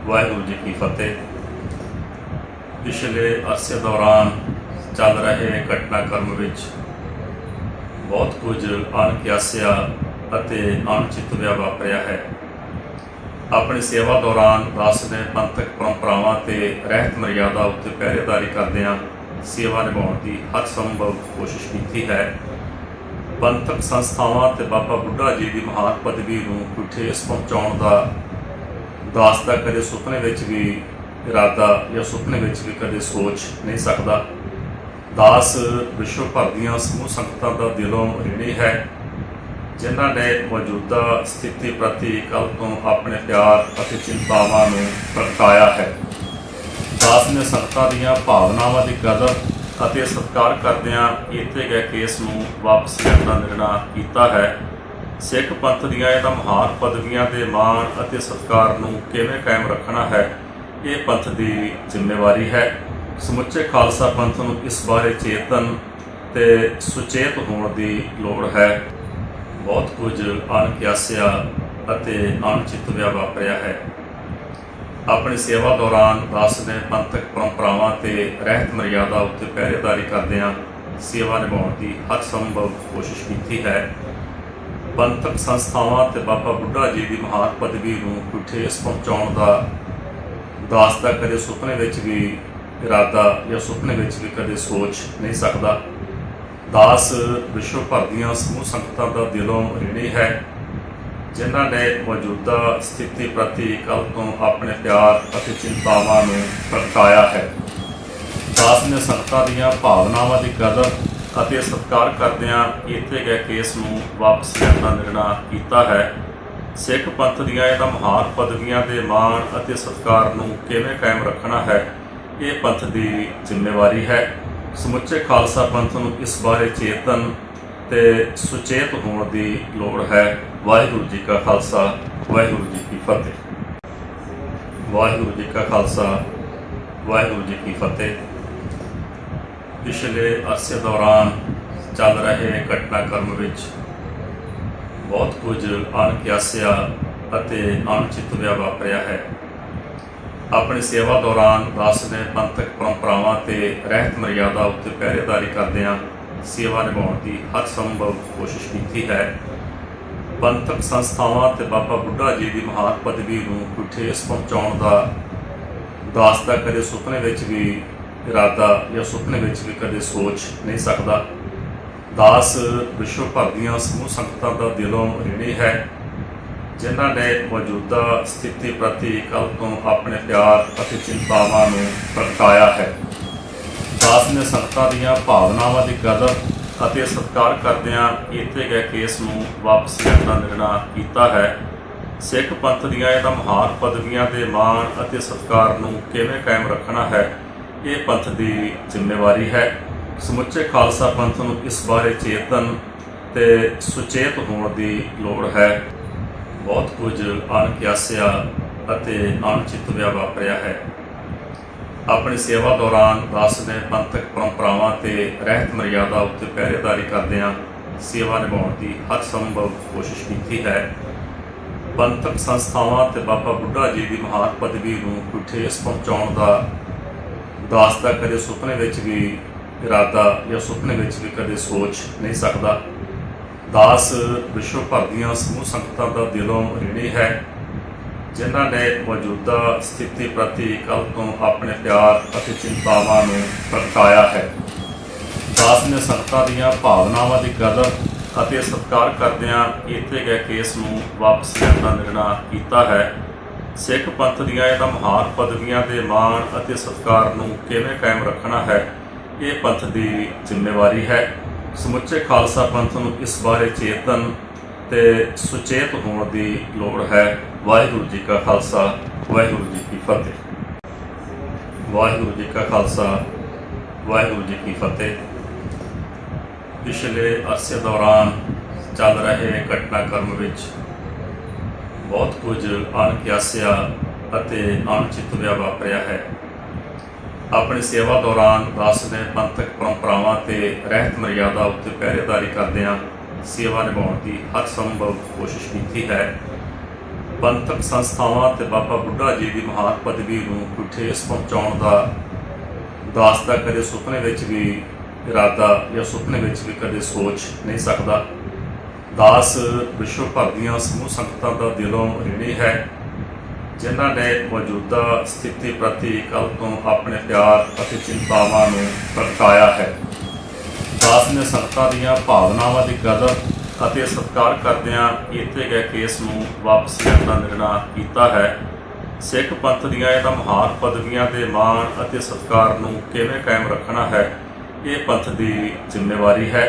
ਵਾਹਿਗੁਰੂ ਜੀ ਕੀ ਫਤਿਹ। ਪਿਛਲੇ ਅਰਸੇ ਦੌਰਾਨ ਚੱਲ ਰਹੇ ਘਟਨਾਕ੍ਰਮ ਵਿੱਚ ਬਹੁਤ ਕੁਝ ਅਣਕਿਆਸਿਆ ਅਤੇ ਅਣਚਿਤਵਿਆ ਵਾਪਰਿਆ ਹੈ। ਆਪਣੀ ਸੇਵਾ ਦੌਰਾਨ ਦਾਸ ਨੇ ਪੰਥਕ ਪਰੰਪਰਾਵਾਂ ਤੇ ਰਹਿਤ ਮਰਿਆਦਾ ਉੱਤੇ ਪਹਿਰੇਦਾਰੀ ਕਰਦਿਆਂ ਸੇਵਾ ਨਿਭਾਉਣ ਦੀ ਹਰ ਸੰਭਵ ਕੋਸ਼ਿਸ਼ ਕੀਤੀ ਹੈ। ਪੰਥਕ ਸੰਸਥਾਵਾਂ ਤੇ ਬਾਬਾ ਬੁੱਢਾ ਜੀ ਦੀ ਮਹਾਨ ਪਦਵੀ ਨੂੰ ਕੋਈ ਪਹੁੰਚਾਉਣ ਦਾ ਦਾਸ ਦਾ ਕਦੇ ਸੁਪਨੇ ਵਿੱਚ ਵੀ ਇਰਾਦਾ ਜਾਂ ਸੁਪਨੇ ਵਿੱਚ ਵੀ ਕਦੇ ਸੋਚ ਨਹੀਂ ਸਕਦਾ। ਦਾਸ ਵਿਸ਼ਵ ਭਰ ਦੀਆਂ ਸਮੂਹ ਸੰਗਤਾਂ ਦਾ ਦਿਲੋਂ ঋਣੀ ਹੈ। ਜਿਨ੍ਹਾਂ ਨੇ ਮੌਜੂਦਾ ਸਥਿਤੀ ਪ੍ਰਤੀ ਕੱਲ ਤੋਂ ਆਪਣੇ ਪਿਆਰ ਅਤੇ ਚਿੰਤਾਵਾਂ ਨੂੰ ਪ੍ਰਗਟਾਇਆ ਹੈ। ਦਾਸ ਨੇ ਸੰਗਤਾਂ ਦੀਆਂ ਭਾਵਨਾਵਾਂ ਦੀ ਕਦਰ ਅਤੇ ਸਤਿਕਾਰ ਕਰਦਿਆਂ ਕੀਤੇ ਗਏ ਕੇਸ ਨੂੰ ਵਾਪਸ ਲੈਣ ਦਾ ਨਿਰਣਾ ਕੀਤਾ ਹੈ। ਸਿੱਖ ਪੰਥ ਦੀਆਂ ਇਹਨਾਂ ਮਹਾਨ ਪਦਵੀਆਂ ਦੇ ਮਾਣ ਅਤੇ ਸਤਿਕਾਰ ਨੂੰ ਕਿਵੇਂ ਕਾਇਮ ਰੱਖਣਾ ਹੈ, ਇਹ ਪੰਥ ਦੀ ਜ਼ਿੰਮੇਵਾਰੀ ਹੈ। ਸਮੁੱਚੇ ਖਾਲਸਾ ਪੰਥ ਨੂੰ ਇਸ ਬਾਰੇ ਚੇਤਨ ਤੇ ਸੁਚੇਤ ਹੋਣ ਦੀ ਲੋੜ ਹੈ। ਬਹੁਤ ਕੁਝ ਅਣਕਿਆਸਿਆ ਅਤੇ ਅਣਚਿਤਵਿਆ ਵਾਪਰਿਆ ਹੈ। ਆਪਣੀ ਸੇਵਾ ਦੌਰਾਨ ਦਾਸ ਨੇ ਪੰਥਕ ਪਰੰਪਰਾਵਾਂ ਤੇ ਰਹਿਤ ਮਰਿਆਦਾ ਉੱਤੇ ਪਹਿਰੇਦਾਰੀ ਕਰਦਿਆਂ ਸੇਵਾ ਨਿਭਾਉਣ ਦੀ ਹਰ ਸੰਭਵ ਕੋਸ਼ਿਸ਼ ਕੀਤੀ ਹੈ। ਪੰਥਕ ਸੰਸਥਾਵਾਂ ਤੇ ਬਾਬਾ ਬੁੱਢਾ ਜੀ ਦੀ ਮਹਾਨ ਪਦਵੀ ਨੂੰ ਕੋਈ ਪਹੁੰਚਾਉਣ ਦਾ ਦਾਸ ਦਾ ਕਦੇ ਸੁਪਨੇ ਵਿੱਚ ਵੀ ਇਰਾਦਾ ਜਾਂ ਸੁਪਨੇ ਵਿੱਚ ਵੀ ਕਦੇ ਸੋਚ ਨਹੀਂ ਸਕਦਾ। ਦਾਸ ਵਿਸ਼ਵ ਭਰ ਦੀਆਂ ਸਮੂਹ ਸੰਗਤਾਂ ਦਾ ਦਿਲੋਂ ਰਿਣੀ ਹੈ, ਜਿਨ੍ਹਾਂ ਨੇ ਮੌਜੂਦਾ ਸਥਿਤੀ ਪ੍ਰਤੀ ਕੱਲ ਤੋਂ ਆਪਣੇ ਪਿਆਰ ਅਤੇ ਚਿੰਤਾਵਾਂ ਨੂੰ ਪ੍ਰਗਟਾਇਆ ਹੈ। ਦਾਸ ਨੇ ਸੰਗਤਾਂ ਦੀਆਂ ਭਾਵਨਾਵਾਂ ਦੀ ਕਦਰ ਅਤੇ ਸਤਿਕਾਰ ਕਰਦਿਆਂ ਕੀਤੇ ਗਏ ਕੇਸ ਨੂੰ ਵਾਪਸ ਲੈਣ ਦਾ ਨਿਰਣਾ ਕੀਤਾ ਹੈ। ਸਿੱਖ ਪੰਥ ਦੀਆਂ ਇਹਨਾਂ ਮਹਾਨ ਪਦਵੀਆਂ ਦੇ ਮਾਣ ਅਤੇ ਸਤਿਕਾਰ ਨੂੰ ਕਿਵੇਂ ਕਾਇਮ ਰੱਖਣਾ ਹੈ, ਇਹ ਪੰਥ ਦੀ ਜ਼ਿੰਮੇਵਾਰੀ ਹੈ। ਸਮੁੱਚੇ ਖਾਲਸਾ ਪੰਥ ਨੂੰ ਇਸ ਬਾਰੇ ਚੇਤਨ ਤੇ ਸੁਚੇਤ ਹੋਣ ਦੀ ਲੋੜ ਹੈ। ਵਾਹਿਗੁਰੂ ਜੀ ਕਾ ਖਾਲਸਾ, ਵਾਹਿਗੁਰੂ ਜੀ ਕੀ ਫਤਿਹ। ਵਾਹਿਗੁਰੂ ਜੀ ਕਾ ਖਾਲਸਾ, ਵਾਹਿਗੁਰੂ ਜੀ ਕੀ ਫਤਿਹ। ਪਿਛਲੇ ਅਰਸੇ ਦੌਰਾਨ ਚੱਲ ਰਹੇ ਘਟਨਾਕ੍ਰਮ ਵਿੱਚ ਬਹੁਤ ਕੁਝ ਅਣਕਿਆਸਿਆ ਅਤੇ ਅਣਚਿਤਵਿਆ ਵਾਪਰਿਆ ਹੈ। ਆਪਣੀ ਸੇਵਾ ਦੌਰਾਨ ਦਾਸ ਨੇ ਪੰਥਕ ਪਰੰਪਰਾਵਾਂ ਤੇ ਰਹਿਤ ਮਰਿਆਦਾ ਉੱਤੇ ਪਹਿਰੇਦਾਰੀ ਕਰਦਿਆਂ ਸੇਵਾ ਨਿਭਾਉਣ ਦੀ ਹਰ ਸੰਭਵ ਕੋਸ਼ਿਸ਼ ਕੀਤੀ ਹੈ। ਪੰਥਕ ਸੰਸਥਾਵਾਂ ਤੇ ਬਾਬਾ ਬੁੱਢਾ ਜੀ ਦੀ ਮਹਾਨ ਪਦਵੀ ਨੂੰ ਕੋਈ ਪਹੁੰਚਾਉਣ ਦਾ ਦਾਸ ਦਾ ਕਦੇ ਸੁਪਨੇ ਵਿੱਚ ਵੀ ਇਰਾਦਾ ਜਾਂ ਸੁਪਨੇ ਵਿੱਚ ਵੀ ਕਦੇ ਸੋਚ ਨਹੀਂ ਸਕਦਾ। ਦਾਸ ਵਿਸ਼ਵ ਭਰ ਦੀਆਂ ਸਮੂਹ ਸੰਗਤਾਂ ਦਾ ਦਿਲੋਂ ਰਿਣੀ ਹੈ। ਜਿਨ੍ਹਾਂ ਨੇ ਮੌਜੂਦਾ ਸਥਿਤੀ ਪ੍ਰਤੀ ਕੱਲ ਤੋਂ ਆਪਣੇ ਪਿਆਰ ਅਤੇ ਚਿੰਤਾਵਾਂ ਨੂੰ ਪ੍ਰਗਟਾਇਆ ਹੈ। ਦਾਸ ਨੇ ਸੰਗਤਾਂ ਦੀਆਂ ਭਾਵਨਾਵਾਂ ਦੀ ਕਦਰ ਅਤੇ ਸਤਿਕਾਰ ਕਰਦਿਆਂ ਕੀਤੇ ਗਏ ਕੇਸ ਨੂੰ ਵਾਪਸ ਲੈਣ ਦਾ ਨਿਰਣਾ ਕੀਤਾ ਹੈ। ਸਿੱਖ ਪੰਥ ਦੀਆਂ ਇਹਨਾਂ ਮਹਾਨ ਪਦਵੀਆਂ ਦੇ ਮਾਣ ਅਤੇ ਸਤਿਕਾਰ ਨੂੰ ਕਿਵੇਂ ਕਾਇਮ ਰੱਖਣਾ ਹੈ, ਇਹ ਪੰਥ ਦੀ ਜ਼ਿੰਮੇਵਾਰੀ ਹੈ। ਸਮੁੱਚੇ ਖਾਲਸਾ ਪੰਥ ਨੂੰ ਇਸ ਬਾਰੇ ਚੇਤਨ ਤੇ ਸੁਚੇਤ ਹੋਣ ਦੀ ਲੋੜ ਹੈ। ਬਹੁਤ ਕੁਝ ਅਣਕਿਆਸਿਆ ਅਤੇ ਅਣਚਿਤਵਿਆ ਵਾਪਰਿਆ ਹੈ। ਆਪਣੀ ਸੇਵਾ ਦੌਰਾਨ ਦਾਸ ਨੇ ਪੰਥਕ ਪਰੰਪਰਾਵਾਂ ਤੇ ਰਹਿਤ ਮਰਿਆਦਾ ਉੱਤੇ ਪਹਿਰੇਦਾਰੀ ਕਰਦਿਆਂ ਸੇਵਾ ਨਿਭਾਉਣ ਦੀ ਹਰ ਸੰਭਵ ਕੋਸ਼ਿਸ਼ ਕੀਤੀ ਹੈ। ਪੰਥਕ ਸੰਸਥਾਵਾਂ ਤੇ ਬਾਬਾ ਬੁੱਢਾ ਜੀ ਦੀ ਮਹਾਨ ਪਦਵੀ ਨੂੰ ਕੋਈ ਠੇਸ ਪਹੁੰਚਾਉਣ ਦਾ ਦਾਸ ਦਾ ਕਦੇ ਸੁਪਨੇ ਵਿੱਚ ਵੀ ਇਰਾਦਾ ਜਾਂ ਸੁਪਨੇ ਵਿੱਚ ਵੀ ਕਦੇ ਸੋਚ ਨਹੀਂ ਸਕਦਾ। ਦਾਸ ਵਿਸ਼ਵ ਭਰ ਦੀਆਂ ਸਮੂਹ ਸੰਗਤਾਂ ਦਾ ਦਿਲੋਂ ਰਿਣੀ ਹੈ, ਜਿਨ੍ਹਾਂ ਨੇ ਮੌਜੂਦਾ ਸਥਿਤੀ ਪ੍ਰਤੀ ਕੱਲ ਤੋਂ ਆਪਣੇ ਪਿਆਰ ਅਤੇ ਚਿੰਤਾਵਾਂ ਨੂੰ ਪ੍ਰਗਟਾਇਆ ਹੈ। ਦਾਸ ਨੇ ਸੰਗਤਾਂ ਦੀਆਂ ਭਾਵਨਾਵਾਂ ਦੀ ਕਦਰ ਅਤੇ ਸਤਿਕਾਰ ਕਰਦਿਆਂ ਕੀਤੇ ਗਏ ਕੇਸ ਨੂੰ ਵਾਪਸ ਲੈਣ ਦਾ ਨਿਰਣਾ ਕੀਤਾ ਹੈ। ਸਿੱਖ ਪੰਥ ਦੀਆਂ ਇਹਨਾਂ ਮਹਾਨ ਪਦਵੀਆਂ ਦੇ ਮਾਣ ਅਤੇ ਸਤਿਕਾਰ ਨੂੰ ਕਿਵੇਂ ਕਾਇਮ ਰੱਖਣਾ ਹੈ, ਇਹ ਪੰਥ ਦੀ ਜ਼ਿੰਮੇਵਾਰੀ ਹੈ। ਸਮੁੱਚੇ ਖਾਲਸਾ ਪੰਥ ਨੂੰ ਇਸ ਬਾਰੇ ਚੇਤਨ ਤੇ ਸੁਚੇਤ ਹੋਣ ਦੀ ਲੋੜ ਹੈ। ਵਾਹਿਗੁਰੂ ਜੀ ਕਾ ਖਾਲਸਾ, ਵਾਹਿਗੁਰੂ ਜੀ ਕੀ ਫਤਿਹ। ਵਾਹਿਗੁਰੂ ਜੀ ਕਾ ਖਾਲਸਾ, ਵਾਹਿਗੁਰੂ ਜੀ ਕੀ ਫਤਿਹ। ਪਿਛਲੇ ਅਰਸੇ ਦੌਰਾਨ ਚੱਲ ਰਹੇ ਘਟਨਾਕ੍ਰਮ ਵਿੱਚ ਬਹੁਤ ਕੁਝ ਅਣਕਿਆਸਿਆ ਅਤੇ ਅਣਚਿਤਵਿਆ ਵਾਪਰਿਆ ਹੈ। ਆਪਣੀ ਸੇਵਾ ਦੌਰਾਨ ਦਾਸ ਨੇ ਪੰਥਕ ਪਰੰਪਰਾਵਾਂ ਤੇ ਰਹਿਤ ਮਰਿਆਦਾ ਉੱਤੇ ਪਹਿਰੇਦਾਰੀ ਕਰਦਿਆਂ ਸੇਵਾ ਨਿਭਾਉਣ ਦੀ ਹਰ ਸੰਭਵ ਕੋਸ਼ਿਸ਼ ਕੀਤੀ ਹੈ। ਪੰਥਕ ਸੰਸਥਾਵਾਂ ਤੇ ਬਾਬਾ ਬੁੱਢਾ ਜੀ ਦੀ ਮਹਾਨ ਪਦਵੀ ਨੂੰ ਕੋਈ ਪਹੁੰਚਾਉਣ ਦਾ ਦਾਸ ਦਾ ਕਦੇ ਸੁਪਨੇ ਵਿੱਚ ਵੀ ਇਰਾਦਾ ਜਾਂ ਸੁਪਨੇ ਵਿੱਚ ਵੀ ਕਦੇ ਸੋਚ ਨਹੀਂ ਸਕਦਾ। ਦਾਸ ਵਿਸ਼ਵ ਭਰ ਦੀਆਂ ਸਮੂਹ ਸੰਗਤਾਂ ਦਾ ਦਿਲੋਂ ਰਿਣੀ ਹੈ। ਜਿਨ੍ਹਾਂ ਨੇ ਮੌਜੂਦਾ ਸਥਿਤੀ ਪ੍ਰਤੀ ਕੱਲ ਤੋਂ ਆਪਣੇ ਪਿਆਰ ਅਤੇ ਚਿੰਤਾਵਾਂ ਨੂੰ ਪ੍ਰਗਟਾਇਆ ਹੈ। ਦਾਸ ਨੇ ਸੰਗਤਾਂ ਦੀਆਂ ਭਾਵਨਾਵਾਂ ਦੀ ਕਦਰ ਅਤੇ ਸਤਿਕਾਰ ਕਰਦਿਆਂ ਕੀਤੇ ਗਏ ਕੇਸ ਨੂੰ ਵਾਪਸ ਲੈਣ ਦਾ ਨਿਰਣਾ ਕੀਤਾ ਹੈ। ਸਿੱਖ ਪੰਥ ਦੀਆਂ ਇਹਨਾਂ ਮਹਾਨ ਪਦਵੀਆਂ ਦੇ ਮਾਣ ਅਤੇ ਸਤਿਕਾਰ ਨੂੰ ਕਿਵੇਂ ਕਾਇਮ ਰੱਖਣਾ ਹੈ, ਇਹ ਪੰਥ ਦੀ ਜ਼ਿੰਮੇਵਾਰੀ ਹੈ।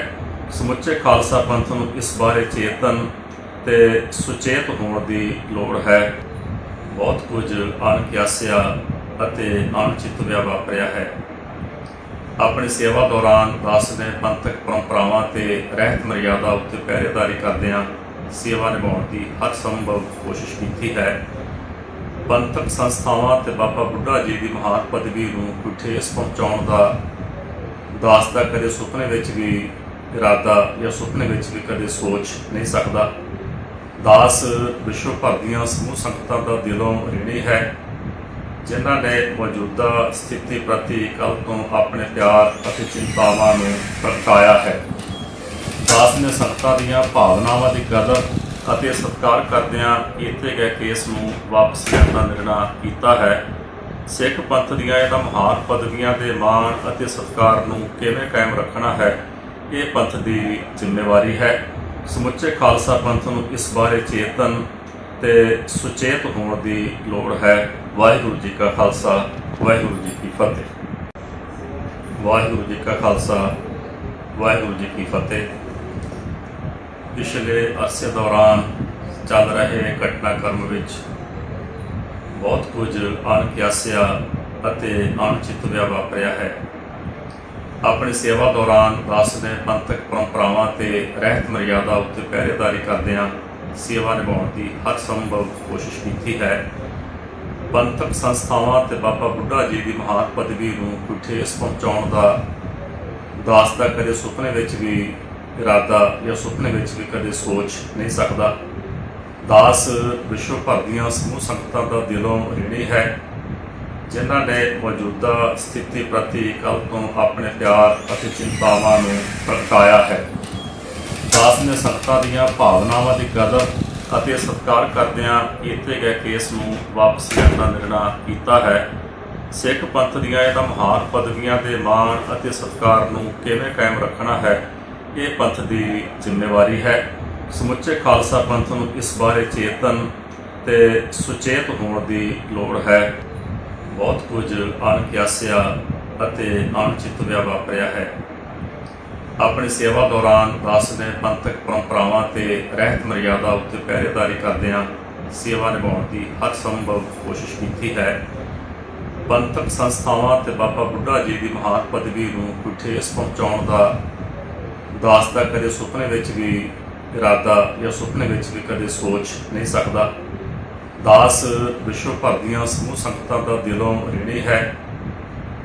ਸਮੁੱਚੇ ਖਾਲਸਾ ਪੰਥ ਨੂੰ ਇਸ ਬਾਰੇ ਚੇਤਨ ਤੇ ਸੁਚੇਤ ਹੋਣ ਦੀ ਲੋੜ ਹੈ। ਬਹੁਤ ਕੁਝ ਅਣਕਿਆਸਿਆ ਅਤੇ ਅਣਚਿਤਵਿਆ ਵਾਪਰਿਆ ਹੈ। ਆਪਣੀ ਸੇਵਾ ਦੌਰਾਨ ਦਾਸ ਨੇ ਪੰਥਕ ਪਰੰਪਰਾਵਾਂ ਤੇ ਰਹਿਤ ਮਰਿਆਦਾ ਉੱਤੇ ਪਹਿਰੇਦਾਰੀ ਕਰਦਿਆਂ ਸੇਵਾ ਨਿਭਾਉਣ ਦੀ ਹਰ ਸੰਭਵ ਕੋਸ਼ਿਸ਼ ਕੀਤੀ ਹੈ। ਪੰਥਕ ਸੰਸਥਾਵਾਂ ਤੇ ਬਾਬਾ ਬੁੱਢਾ ਜੀ ਦੀ ਮਹਾਨ ਪਦਵੀ ਨੂੰ ਕੋਈ ਪਹੁੰਚਾਉਣ ਦਾ ਦਾਸ ਦਾ ਕਦੇ ਸੁਪਨੇ ਵਿੱਚ ਵੀ ਇਰਾਦਾ ਜਾਂ ਸੁਪਨੇ ਵਿੱਚ ਵੀ ਕਦੇ ਸੋਚ ਨਹੀਂ ਸਕਦਾ। ਦਾਸ ਵਿਸ਼ਵ ਭਰ ਦੀਆਂ ਸਮੂਹ ਸੰਗਤਾਂ ਦਾ ਦਿਲੋਂ ਰਿਣੀ ਹੈ, ਜਿਨ੍ਹਾਂ ਨੇ ਮੌਜੂਦਾ ਸਥਿਤੀ ਪ੍ਰਤੀ ਕੱਲ ਤੋਂ ਆਪਣੇ ਪਿਆਰ ਅਤੇ ਚਿੰਤਾਵਾਂ ਨੂੰ ਪ੍ਰਗਟਾਇਆ ਹੈ। ਦਾਸ ਨੇ ਸੰਗਤਾਂ ਦੀਆਂ ਭਾਵਨਾਵਾਂ ਦੀ ਕਦਰ ਅਤੇ ਸਤਿਕਾਰ ਕਰਦਿਆਂ ਕੀਤੇ ਗਏ ਕੇਸ ਨੂੰ ਵਾਪਸ ਲੈਣ ਦਾ ਨਿਰਣਾ ਕੀਤਾ ਹੈ। ਸਿੱਖ ਪੰਥ ਦੀਆਂ ਇਹਨਾਂ ਮਹਾਨ ਪਦਵੀਆਂ ਦੇ ਮਾਣ ਅਤੇ ਸਤਿਕਾਰ ਨੂੰ ਕਿਵੇਂ ਕਾਇਮ ਰੱਖਣਾ ਹੈ, ਇਹ ਪੰਥ ਦੀ ਜ਼ਿੰਮੇਵਾਰੀ ਹੈ। ਸਮੁੱਚੇ ਖਾਲਸਾ ਪੰਥ ਨੂੰ ਇਸ ਬਾਰੇ ਚੇਤਨ ਤੇ ਸੁਚੇਤ ਹੋਣ ਦੀ ਲੋੜ ਹੈ। ਵਾਹਿਗੁਰੂ ਜੀ ਕਾ ਖਾਲਸਾ, ਵਾਹਿਗੁਰੂ ਜੀ ਕੀ ਫਤਿਹ। ਵਾਹਿਗੁਰੂ ਜੀ ਕਾ ਖਾਲਸਾ, ਵਾਹਿਗੁਰੂ ਜੀ ਕੀ ਫਤਿਹ। ਪਿਛਲੇ ਅਰਸੇ ਦੌਰਾਨ ਚੱਲ ਰਹੇ ਘਟਨਾਕ੍ਰਮ ਵਿੱਚ ਬਹੁਤ ਕੁਝ ਅਣਕਿਆਸਿਆ ਅਤੇ ਅਣਚਿਤ ਵਿਆਹ ਵਾਪਰਿਆ ਹੈ। ਆਪਣੀ ਸੇਵਾ ਦੌਰਾਨ ਦਾਸ ਨੇ ਪੰਥਕ ਪਰੰਪਰਾਵਾਂ ਤੇ ਰਹਿਤ ਮਰਿਆਦਾ ਉੱਤੇ ਪਹਿਰੇਦਾਰੀ ਕਰਦਿਆਂ ਸੇਵਾ ਨਿਭਾਉਣ ਦੀ ਹਰ ਸੰਭਵ ਕੋਸ਼ਿਸ਼ ਕੀਤੀ ਹੈ। ਪੰਥਕ ਸੰਸਥਾਵਾਂ ਤੇ ਬਾਬਾ ਬੁੱਢਾ ਜੀ ਦੀ ਮਹਾਨ ਪਦਵੀ ਨੂੰ ਕੋਈ ਪਹੁੰਚਾਉਣ ਦਾ ਦਾਸ ਦਾ ਕਦੇ ਸੁਪਨੇ ਵਿੱਚ ਵੀ ਇਰਾਦਾ ਜਾਂ ਸੁਪਨੇ ਵਿੱਚ ਵੀ ਕਦੇ ਸੋਚ ਨਹੀਂ ਸਕਦਾ। ਦਾਸ ਵਿਸ਼ਵ ਭਰ ਦੀਆਂ ਸਮੂਹ ਸੰਗਤਾਂ ਦਾ ਦਿਲੋਂ ਰਿਣੀ ਹੈ। ਜਿਨ੍ਹਾਂ ਨੇ ਮੌਜੂਦਾ ਸਥਿਤੀ ਪ੍ਰਤੀ ਕੱਲ ਤੋਂ ਆਪਣੇ ਪਿਆਰ ਅਤੇ ਚਿੰਤਾਵਾਂ ਨੂੰ ਪ੍ਰਗਟਾਇਆ ਹੈ। ਦਾਸ ਨੇ ਸੰਗਤਾਂ ਦੀਆਂ ਭਾਵਨਾਵਾਂ ਦੀ ਕਦਰ ਅਤੇ ਸਤਿਕਾਰ ਕਰਦਿਆਂ ਕੀਤੇ ਗਏ ਕੇਸ ਨੂੰ ਵਾਪਸ ਲੈਣ ਦਾ ਨਿਰਣਾ ਕੀਤਾ ਹੈ। ਸਿੱਖ ਪੰਥ ਦੀਆਂ ਇਹਨਾਂ ਮਹਾਨ ਪਦਵੀਆਂ ਦੇ ਮਾਣ ਅਤੇ ਸਤਿਕਾਰ ਨੂੰ ਕਿਵੇਂ ਕਾਇਮ ਰੱਖਣਾ ਹੈ, ਇਹ ਪੰਥ ਦੀ ਜ਼ਿੰਮੇਵਾਰੀ ਹੈ। ਸਮੁੱਚੇ ਖਾਲਸਾ ਪੰਥ ਨੂੰ ਇਸ ਬਾਰੇ ਚੇਤਨ ਤੇ ਸੁਚੇਤ ਹੋਣ ਦੀ ਲੋੜ ਹੈ। ਬਹੁਤ ਕੁਝ ਅਣਕਿਆਸਿਆ ਅਤੇ ਅਣਚਿਤ ਵਿਆਹ ਵਾਪਰਿਆ ਹੈ। ਆਪਣੀ ਸੇਵਾ ਦੌਰਾਨ ਦਾਸ ਨੇ ਪੰਥਕ ਪਰੰਪਰਾਵਾਂ ਤੇ ਰਹਿਤ ਮਰਿਆਦਾ ਉੱਤੇ ਪਹਿਰੇਦਾਰੀ ਕਰਦਿਆਂ ਸੇਵਾ ਨਿਭਾਉਣ ਦੀ ਹਰ ਸੰਭਵ ਕੋਸ਼ਿਸ਼ ਕੀਤੀ ਹੈ। ਪੰਥਕ ਸੰਸਥਾਵਾਂ ਤੇ ਬਾਬਾ ਬੁੱਢਾ ਜੀ ਦੀ ਮਹਾਨ ਪਦਵੀ ਨੂੰ ਕੋਈ ਪਹੁੰਚਾਉਣ ਦਾ ਦਾਸ ਦਾ ਕਦੇ ਸੁਪਨੇ ਵਿੱਚ ਵੀ ਇਰਾਦਾ ਜਾਂ ਸੁਪਨੇ ਵਿੱਚ ਵੀ ਕਦੇ ਸੋਚ ਨਹੀਂ ਸਕਦਾ। ਦਾਸ ਵਿਸ਼ਵ ਭਰ ਦੀਆਂ ਸਮੂਹ ਸੰਗਤਾਂ ਦਾ ਦਿਲੋਂ ਰਿਣੀ ਹੈ,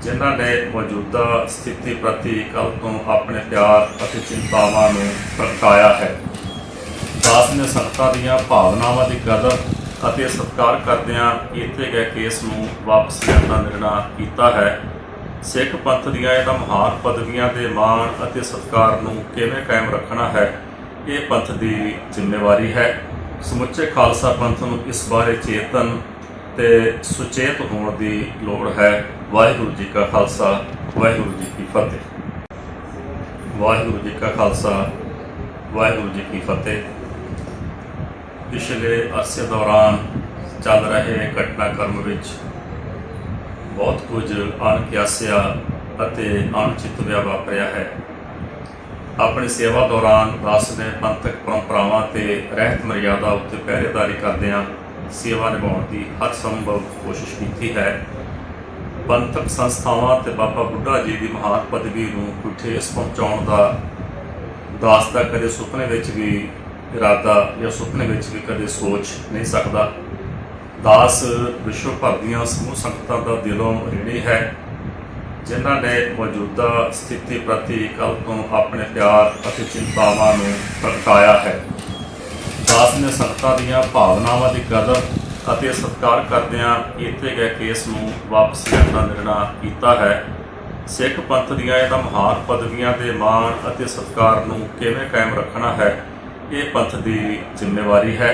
ਜਿਨ੍ਹਾਂ ਨੇ ਮੌਜੂਦਾ ਸਥਿਤੀ ਪ੍ਰਤੀ ਕੱਲ ਤੋਂ ਆਪਣੇ ਪਿਆਰ ਅਤੇ ਚਿੰਤਾਵਾਂ ਨੂੰ ਪ੍ਰਗਟਾਇਆ ਹੈ। ਦਾਸ ਨੇ ਸੰਗਤਾਂ ਦੀਆਂ ਭਾਵਨਾਵਾਂ ਦੀ ਕਦਰ ਅਤੇ ਸਤਿਕਾਰ ਕਰਦਿਆਂ ਕੀਤੇ ਗਏ ਕੇਸ ਨੂੰ ਵਾਪਸ ਲੈਣ ਦਾ ਨਿਰਣਾ ਕੀਤਾ ਹੈ। ਸਿੱਖ ਪੰਥ ਦੀਆਂ ਇਹਨਾਂ ਮਹਾਨ ਪਦਵੀਆਂ ਦੇ ਮਾਣ ਅਤੇ ਸਤਿਕਾਰ ਨੂੰ ਕਿਵੇਂ ਕਾਇਮ ਰੱਖਣਾ ਹੈ, ਇਹ ਪੰਥ ਦੀ ਜ਼ਿੰਮੇਵਾਰੀ ਹੈ। ਸਮੁੱਚੇ ਖਾਲਸਾ ਪੰਥ ਨੂੰ ਇਸ ਬਾਰੇ ਚੇਤਨ ਤੇ ਸੁਚੇਤ ਹੋਣ ਦੀ ਲੋੜ ਹੈ। ਵਾਹਿਗੁਰੂ ਜੀ ਕਾ ਖਾਲਸਾ, ਵਾਹਿਗੁਰੂ ਜੀ ਕੀ ਫਤਿਹ। ਵਾਹਿਗੁਰੂ ਜੀ ਕਾ ਖਾਲਸਾ, ਵਾਹਿਗੁਰੂ ਜੀ ਕੀ ਫਤਿਹ। ਪਿਛਲੇ ਅਰਸੇ ਦੌਰਾਨ ਚੱਲ ਰਹੇ ਘਟਨਾਕ੍ਰਮ ਵਿੱਚ ਬਹੁਤ ਕੁਝ ਅਣਕਿਆਸਿਆ ਅਤੇ ਅਣਚਿਤ ਵਿਆਹ ਵਾਪਰਿਆ ਹੈ। ਆਪਣੀ ਸੇਵਾ ਦੌਰਾਨ ਦਾਸ ਨੇ ਪੰਥਕ ਪਰੰਪਰਾਵਾਂ ਤੇ ਰਹਿਤ ਮਰਿਆਦਾ ਉੱਤੇ ਪਹਿਰੇਦਾਰੀ ਕਰਦਿਆਂ ਸੇਵਾ ਨਿਭਾਉਣ ਦੀ ਹਰ ਸੰਭਵ ਕੋਸ਼ਿਸ਼ ਕੀਤੀ ਹੈ। ਪੰਥਕ ਸੰਸਥਾਵਾਂ ਤੇ ਬਾਬਾ ਬੁੱਢਾ ਜੀ ਦੀ ਮਹਾਨ ਪਦਵੀ ਨੂੰ ਕੋਈ ਠੇਸ ਪਹੁੰਚਾਉਣ ਦਾ ਦਾਸ ਦਾ ਕਦੇ ਸੁਪਨੇ ਵਿੱਚ ਵੀ ਇਰਾਦਾ ਜਾਂ ਸੁਪਨੇ ਵਿੱਚ ਵੀ ਕਦੇ ਸੋਚ ਨਹੀਂ ਸਕਦਾ। ਦਾਸ ਵਿਸ਼ਵ ਭਰ ਦੀਆਂ ਸਮੂਹ ਸੰਗਤਾਂ ਦਾ ਦਿਲੋਂ ਰਿਣੀ ਹੈ। ਜਿਨ੍ਹਾਂ ਨੇ ਮੌਜੂਦਾ ਸਥਿਤੀ ਪ੍ਰਤੀ ਕੱਲ ਤੋਂ ਆਪਣੇ ਪਿਆਰ ਅਤੇ ਚਿੰਤਾਵਾਂ ਨੂੰ ਪ੍ਰਗਟਾਇਆ ਹੈ। ਦਾਸ ਨੇ ਸੰਗਤਾਂ ਦੀਆਂ ਭਾਵਨਾਵਾਂ ਦੀ ਕਦਰ ਅਤੇ ਸਤਿਕਾਰ ਕਰਦਿਆਂ ਕੀਤੇ ਗਏ ਕੇਸ ਨੂੰ ਵਾਪਸ ਲੈਣ ਦਾ ਨਿਰਣਾ ਕੀਤਾ ਹੈ। ਸਿੱਖ ਪੰਥ ਦੀਆਂ ਇਹਨਾਂ ਮਹਾਨ ਪਦਵੀਆਂ ਦੇ ਮਾਣ ਅਤੇ ਸਤਿਕਾਰ ਨੂੰ ਕਿਵੇਂ ਕਾਇਮ ਰੱਖਣਾ ਹੈ, ਇਹ ਪੰਥ ਦੀ ਜ਼ਿੰਮੇਵਾਰੀ ਹੈ।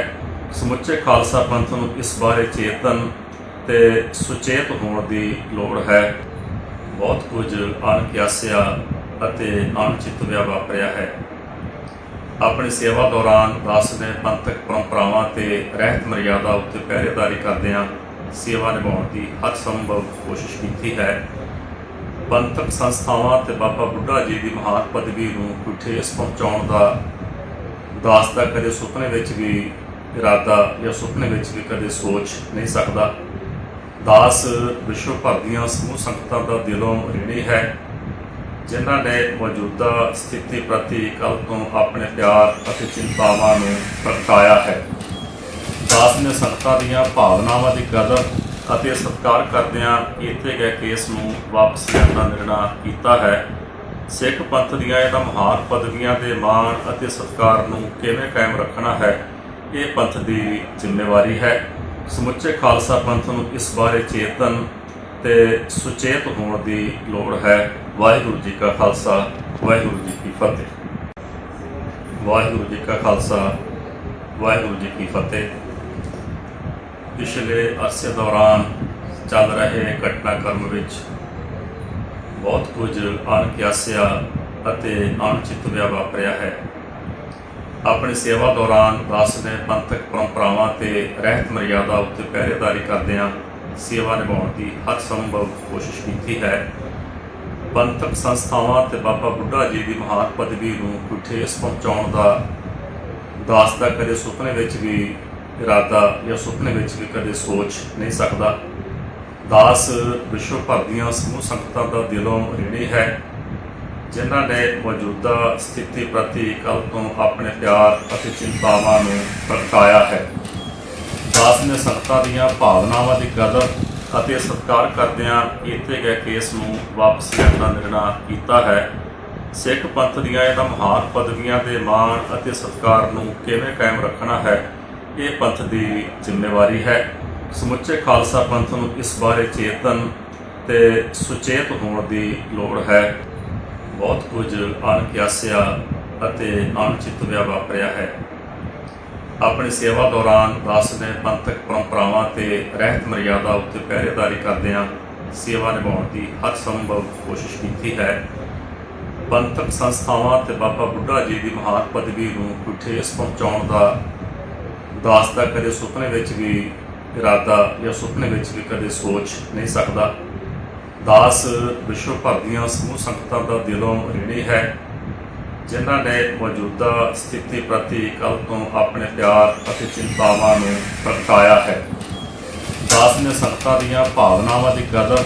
ਸਮੁੱਚੇ ਖਾਲਸਾ ਪੰਥ ਨੂੰ ਇਸ ਬਾਰੇ ਚੇਤਨ ਤੇ ਸੁਚੇਤ ਹੋਣ ਦੀ ਲੋੜ ਹੈ। ਬਹੁਤ ਕੁਝ ਅਣਕਿਆਸਿਆ ਅਤੇ ਅਣਚਿਤ ਵਿਆਹ ਵਾਪਰਿਆ ਹੈ। ਆਪਣੀ ਸੇਵਾ ਦੌਰਾਨ ਦਾਸ ਨੇ ਪੰਥਕ ਪਰੰਪਰਾਵਾਂ ਤੇ ਰਹਿਤ ਮਰਿਆਦਾ ਉੱਤੇ ਪਹਿਰੇਦਾਰੀ ਕਰਦਿਆਂ ਸੇਵਾ ਨਿਭਾਉਣ ਦੀ ਹਰ ਸੰਭਵ ਕੋਸ਼ਿਸ਼ ਕੀਤੀ ਹੈ। ਪੰਥਕ ਸੰਸਥਾਵਾਂ ਤੇ ਬਾਬਾ ਬੁੱਢਾ ਜੀ ਦੀ ਮਹਾਨ ਪਦਵੀ ਨੂੰ ਕੋਈ ਪਹੁੰਚਾਉਣ ਦਾ ਦਾਸ ਦਾ ਕਦੇ ਸੁਪਨੇ ਵਿੱਚ ਵੀ ਇਰਾਦਾ ਜਾਂ ਸੁਪਨੇ ਵਿੱਚ ਵੀ ਕਦੇ ਸੋਚ ਨਹੀਂ ਸਕਦਾ। ਦਾਸ ਵਿਸ਼ਵ ਭਰ ਦੀਆਂ ਸਮੂਹ ਸੰਗਤਾਂ ਦਾ ਦਿਲੋਂ ਰਿਣੀ ਹੈ, ਜਿਨ੍ਹਾਂ ਨੇ ਮੌਜੂਦਾ ਸਥਿਤੀ ਪ੍ਰਤੀ ਕੱਲ ਤੋਂ ਆਪਣੇ ਪਿਆਰ ਅਤੇ ਚਿੰਤਾਵਾਂ ਨੂੰ ਪ੍ਰਗਟਾਇਆ ਹੈ। ਦਾਸ ਨੇ ਸੰਗਤਾਂ ਦੀਆਂ ਭਾਵਨਾਵਾਂ ਦੀ ਕਦਰ ਅਤੇ ਸਤਿਕਾਰ ਕਰਦਿਆਂ ਕੀਤੇ ਗਏ ਕੇਸ ਨੂੰ ਵਾਪਸ ਲੈਣ ਦਾ ਨਿਰਣਾ ਕੀਤਾ ਹੈ। ਸਿੱਖ ਪੰਥ ਦੀਆਂ ਇਹਨਾਂ ਮਹਾਨ ਪਦਵੀਆਂ ਦੇ ਮਾਣ ਅਤੇ ਸਤਿਕਾਰ ਨੂੰ ਕਿਵੇਂ ਕਾਇਮ ਰੱਖਣਾ ਹੈ, ਇਹ ਪੰਥ ਦੀ ਜ਼ਿੰਮੇਵਾਰੀ ਹੈ। ਸਮੁੱਚੇ ਖਾਲਸਾ ਪੰਥ ਨੂੰ ਇਸ ਬਾਰੇ ਚੇਤਨ ਤੇ ਸੁਚੇਤ ਹੋਣ ਦੀ ਲੋੜ ਹੈ। ਵਾਹਿਗੁਰੂ ਜੀ ਕਾ ਖਾਲਸਾ, ਵਾਹਿਗੁਰੂ ਜੀ ਕੀ ਫਤਿਹ। ਵਾਹਿਗੁਰੂ ਜੀ ਕਾ ਖਾਲਸਾ, ਵਾਹਿਗੁਰੂ ਜੀ ਕੀ ਫਤਿਹ। ਪਿਛਲੇ ਅਰਸੇ ਦੌਰਾਨ ਚੱਲ ਰਹੇ ਘਟਨਾਕ੍ਰਮ ਵਿੱਚ ਬਹੁਤ ਕੁਝ ਅਣਕਿਆਸਿਆ ਅਤੇ ਅਣਚਿਤ ਵਿਆ ਵਾਪਰਿਆ ਹੈ। ਆਪਣੀ ਸੇਵਾ ਦੌਰਾਨ ਦਾਸ ਨੇ ਪੰਥਕ ਪਰੰਪਰਾਵਾਂ ਤੇ ਰਹਿਤ ਮਰਿਆਦਾ ਉੱਤੇ ਪਹਿਰੇਦਾਰੀ ਕਰਦਿਆਂ ਸੇਵਾ ਨਿਭਾਉਣ ਦੀ ਹਰ ਸੰਭਵ ਕੋਸ਼ਿਸ਼ ਕੀਤੀ ਹੈ। ਪੰਥਕ ਸੰਸਥਾਵਾਂ ਤੇ ਬਾਬਾ ਬੁੱਢਾ ਜੀ ਦੀ ਮਹਾਨ ਪਦਵੀ ਨੂੰ ਕੋਈ ਪਹੁੰਚਾਉਣ ਦਾ ਦਾਸ ਦਾ ਕਦੇ ਸੁਪਨੇ ਵਿੱਚ ਵੀ ਇਰਾਦਾ ਜਾਂ ਸੁਪਨੇ ਵਿੱਚ ਵੀ ਕਦੇ ਸੋਚ ਨਹੀਂ ਸਕਦਾ। ਦਾਸ ਵਿਸ਼ਵ ਭਰ ਦੀਆਂ ਸਮੂਹ ਸੰਗਤਾਂ ਦਾ ਦਿਲੋਂ ਰਿਣੀ ਹੈ। ਜਿਨ੍ਹਾਂ ਨੇ ਮੌਜੂਦਾ ਸਥਿਤੀ ਪ੍ਰਤੀ ਕੱਲ ਤੋਂ ਆਪਣੇ ਪਿਆਰ ਅਤੇ ਚਿੰਤਾਵਾਂ ਨੂੰ ਪ੍ਰਗਟਾਇਆ ਹੈ। ਦਾਸ ਨੇ ਸੰਗਤਾਂ ਦੀਆਂ ਭਾਵਨਾਵਾਂ ਦੀ ਕਦਰ ਅਤੇ ਸਤਿਕਾਰ ਕਰਦਿਆਂ ਕੀਤੇ ਗਏ ਕੇਸ ਨੂੰ ਵਾਪਸ ਲੈਣ ਦਾ ਨਿਰਣਾ ਕੀਤਾ ਹੈ। ਸਿੱਖ ਪੰਥ ਦੀਆਂ ਇਹਨਾਂ ਮਹਾਨ ਪਦਵੀਆਂ ਦੇ ਮਾਣ ਅਤੇ ਸਤਿਕਾਰ ਨੂੰ ਕਿਵੇਂ ਕਾਇਮ ਰੱਖਣਾ ਹੈ, ਇਹ ਪੰਥ ਦੀ ਜ਼ਿੰਮੇਵਾਰੀ ਹੈ। ਸਮੁੱਚੇ ਖਾਲਸਾ ਪੰਥ ਨੂੰ ਇਸ ਬਾਰੇ ਚੇਤਨ ਤੇ ਸੁਚੇਤ ਹੋਣ ਦੀ ਲੋੜ ਹੈ। ਬਹੁਤ ਕੁਝ ਅਣਕਿਆਸਿਆ ਅਤੇ ਅਣਚਿਤ ਵਿਆ ਵਾਪਰਿਆ ਹੈ। ਆਪਣੀ ਸੇਵਾ ਦੌਰਾਨ ਦਾਸ ਨੇ ਪੰਥਕ ਪਰੰਪਰਾਵਾਂ ਤੇ ਰਹਿਤ ਮਰਿਆਦਾ ਉੱਤੇ ਪਹਿਰੇਦਾਰੀ ਕਰਦਿਆਂ ਸੇਵਾ ਨਿਭਾਉਣ ਦੀ ਹਰ ਸੰਭਵ ਕੋਸ਼ਿਸ਼ ਕੀਤੀ ਹੈ। ਪੰਥਕ ਸੰਸਥਾਵਾਂ ਤੇ ਬਾਬਾ ਬੁੱਢਾ ਜੀ ਦੀ ਮਹਾਨ ਪਦਵੀ ਨੂੰ ਕੋਈ ਪਹੁੰਚਾਉਣ ਦਾ ਦਾਸ ਦਾ ਕਦੇ ਸੁਪਨੇ ਵਿੱਚ ਵੀ ਇਰਾਦਾ ਜਾਂ ਸੁਪਨੇ ਵਿੱਚ ਵੀ ਕਦੇ ਸੋਚ ਨਹੀਂ ਸਕਦਾ। ਦਾਸ ਵਿਸ਼ਵ ਭਰ ਦੀਆਂ ਸਮੂਹ ਸੰਗਤਾਂ ਦਾ ਦਿਲੋਂ ਰਿਣੀ ਹੈ, ਜਿਨ੍ਹਾਂ ਨੇ ਮੌਜੂਦਾ ਸਥਿਤੀ ਪ੍ਰਤੀ ਕੱਲ ਤੋਂ ਆਪਣੇ ਪਿਆਰ ਅਤੇ ਚਿੰਤਾਵਾਂ ਨੂੰ ਪ੍ਰਗਟਾਇਆ ਹੈ। ਦਾਸ ਨੇ ਸੰਗਤਾਂ ਦੀਆਂ ਭਾਵਨਾਵਾਂ ਦੀ ਕਦਰ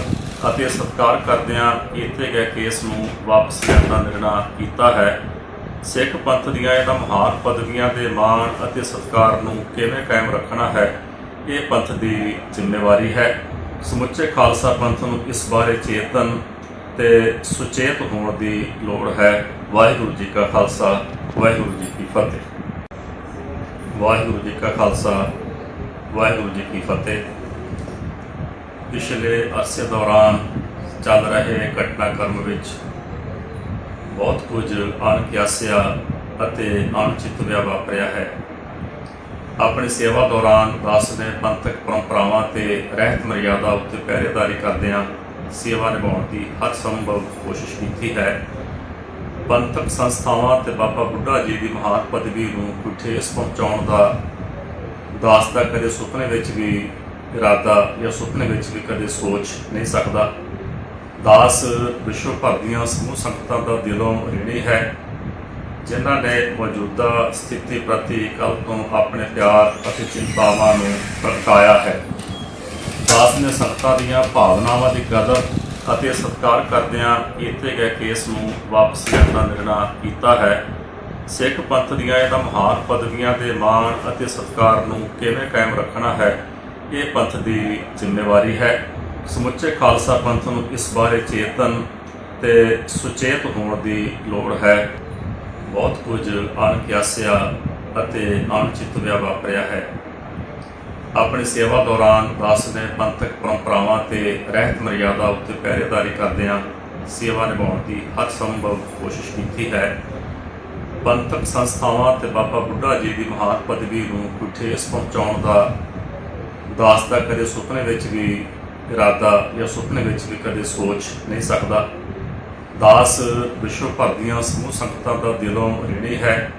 ਅਤੇ ਸਤਿਕਾਰ ਕਰਦਿਆਂ ਕੀਤੇ ਗਏ ਕੇਸ ਨੂੰ ਵਾਪਸ ਲੈਣ ਦਾ ਨਿਰਣਾ ਕੀਤਾ ਹੈ। ਸਿੱਖ ਪੰਥ ਦੀਆਂ ਇਹਨਾਂ ਮਹਾਨ ਪਦਵੀਆਂ ਦੇ ਮਾਣ ਅਤੇ ਸਤਿਕਾਰ ਨੂੰ ਕਿਵੇਂ ਕਾਇਮ ਰੱਖਣਾ ਹੈ, ਇਹ ਪੰਥ ਦੀ ਜ਼ਿੰਮੇਵਾਰੀ ਹੈ। ਸਮੁੱਚੇ ਖਾਲਸਾ ਪੰਥ ਨੂੰ ਇਸ ਬਾਰੇ ਚੇਤਨ ਤੇ ਸੁਚੇਤ ਹੋਣ ਦੀ ਲੋੜ ਹੈ। ਵਾਹਿਗੁਰੂ ਜੀ ਕਾ ਖਾਲਸਾ, ਵਾਹਿਗੁਰੂ ਜੀ ਕੀ ਫਤਿਹ। ਵਾਹਿਗੁਰੂ ਜੀ ਕਾ ਖਾਲਸਾ, ਵਾਹਿਗੁਰੂ ਜੀ ਕੀ ਫਤਿਹ। ਪਿਛਲੇ ਅਰਸੇ ਦੌਰਾਨ ਚੱਲ ਰਹੇ ਘਟਨਾਕ੍ਰਮ ਵਿੱਚ ਬਹੁਤ ਕੁਝ ਅਣਕਿਆਸਿਆ ਅਤੇ ਅਣਚਿਤ ਵਿਆ ਵਾਪਰਿਆ ਹੈ। ਆਪਣੀ ਸੇਵਾ ਦੌਰਾਨ ਦਾਸ ਨੇ ਪੰਥਕ ਪਰੰਪਰਾਵਾਂ ਤੇ ਰਹਿਤ ਮਰਿਆਦਾ ਉੱਤੇ ਪਹਿਰੇਦਾਰੀ ਕਰਦਿਆਂ ਸੇਵਾ ਨਿਭਾਉਣ ਦੀ ਹਰ ਸੰਭਵ ਕੋਸ਼ਿਸ਼ ਕੀਤੀ ਹੈ। ਪੰਥਕ ਸੰਸਥਾਵਾਂ ਤੇ ਬਾਬਾ ਬੁੱਢਾ ਜੀ ਦੀ ਮਹਾਨ ਪਦਵੀ ਨੂੰ ਕੋਈ ਪਹੁੰਚਾਉਣ ਦਾ ਦਾਸ ਦਾ ਕਦੇ ਸੁਪਨੇ ਵਿੱਚ ਵੀ ਇਰਾਦਾ ਜਾਂ ਸੁਪਨੇ ਵਿੱਚ ਵੀ ਕਦੇ ਸੋਚ ਨਹੀਂ ਸਕਦਾ। ਦਾਸ ਵਿਸ਼ਵ ਭਰ ਦੀਆਂ ਸਮੂਹ ਸੰਗਤਾਂ ਦਾ ਦਿਲੋਂ ਰਿਣੀ ਹੈ। ਜਿਨ੍ਹਾਂ ਨੇ ਮੌਜੂਦਾ ਸਥਿਤੀ ਪ੍ਰਤੀ ਕੱਲ ਤੋਂ ਆਪਣੇ ਪਿਆਰ ਅਤੇ ਚਿੰਤਾਵਾਂ ਨੂੰ ਪ੍ਰਗਟਾਇਆ ਹੈ। ਦਾਸ ਨੇ ਸੰਗਤਾਂ ਦੀਆਂ ਭਾਵਨਾਵਾਂ ਦੀ ਕਦਰ ਅਤੇ ਸਤਿਕਾਰ ਕਰਦਿਆਂ ਕੀਤੇ ਗਏ ਕੇਸ ਨੂੰ ਵਾਪਸ ਲੈਣ ਦਾ ਨਿਰਣਾ ਕੀਤਾ ਹੈ। ਸਿੱਖ ਪੰਥ ਦੀਆਂ ਇਹਨਾਂ ਮਹਾਨ ਪਦਵੀਆਂ ਦੇ ਮਾਣ ਅਤੇ ਸਤਿਕਾਰ ਨੂੰ ਕਿਵੇਂ ਕਾਇਮ ਰੱਖਣਾ ਹੈ, ਇਹ ਪੰਥ ਦੀ ਜ਼ਿੰਮੇਵਾਰੀ ਹੈ। ਸਮੁੱਚੇ ਖਾਲਸਾ ਪੰਥ ਨੂੰ ਇਸ ਬਾਰੇ ਚੇਤਨ ਤੇ ਸੁਚੇਤ ਹੋਣ ਦੀ ਲੋੜ ਹੈ। ਬਹੁਤ ਕੁਝ ਅਣਕਿਆਸਿਆ ਅਤੇ ਅਣਚਿਤਵਿਆ ਵਾਪਰਿਆ ਹੈ। ਆਪਣੀ ਸੇਵਾ ਦੌਰਾਨ ਦਾਸ ਨੇ ਪੰਥਕ ਪਰੰਪਰਾਵਾਂ ਤੇ ਰਹਿਤ ਮਰਿਆਦਾ ਉੱਤੇ ਪਹਿਰੇਦਾਰੀ ਕਰਦਿਆਂ ਸੇਵਾ ਨਿਭਾਉਣ ਦੀ ਹਰ ਸੰਭਵ ਕੋਸ਼ਿਸ਼ ਕੀਤੀ ਹੈ। ਪੰਥਕ ਸੰਸਥਾਵਾਂ ਤੇ ਬਾਬਾ ਬੁੱਢਾ ਜੀ ਦੀ ਮਹਾਨ ਪਦਵੀ ਨੂੰ ਕੋਈ ਪਹੁੰਚਾਉਣ ਦਾ ਦਾਸ ਦਾ ਕਦੇ ਸੁਪਨੇ ਵਿੱਚ ਵੀ ਇਰਾਦਾ ਜਾਂ ਸੁਪਨੇ ਵਿੱਚ ਵੀ ਕਦੇ ਸੋਚ ਨਹੀਂ ਸਕਦਾ। ਦਾਸ ਵਿਸ਼ਵ ਭਰ ਦੀਆਂ ਸਮੂਹ ਸੰਗਤਾਂ ਦਾ ਦਿਲੋਂ ਰਿਣੀ ਹੈ,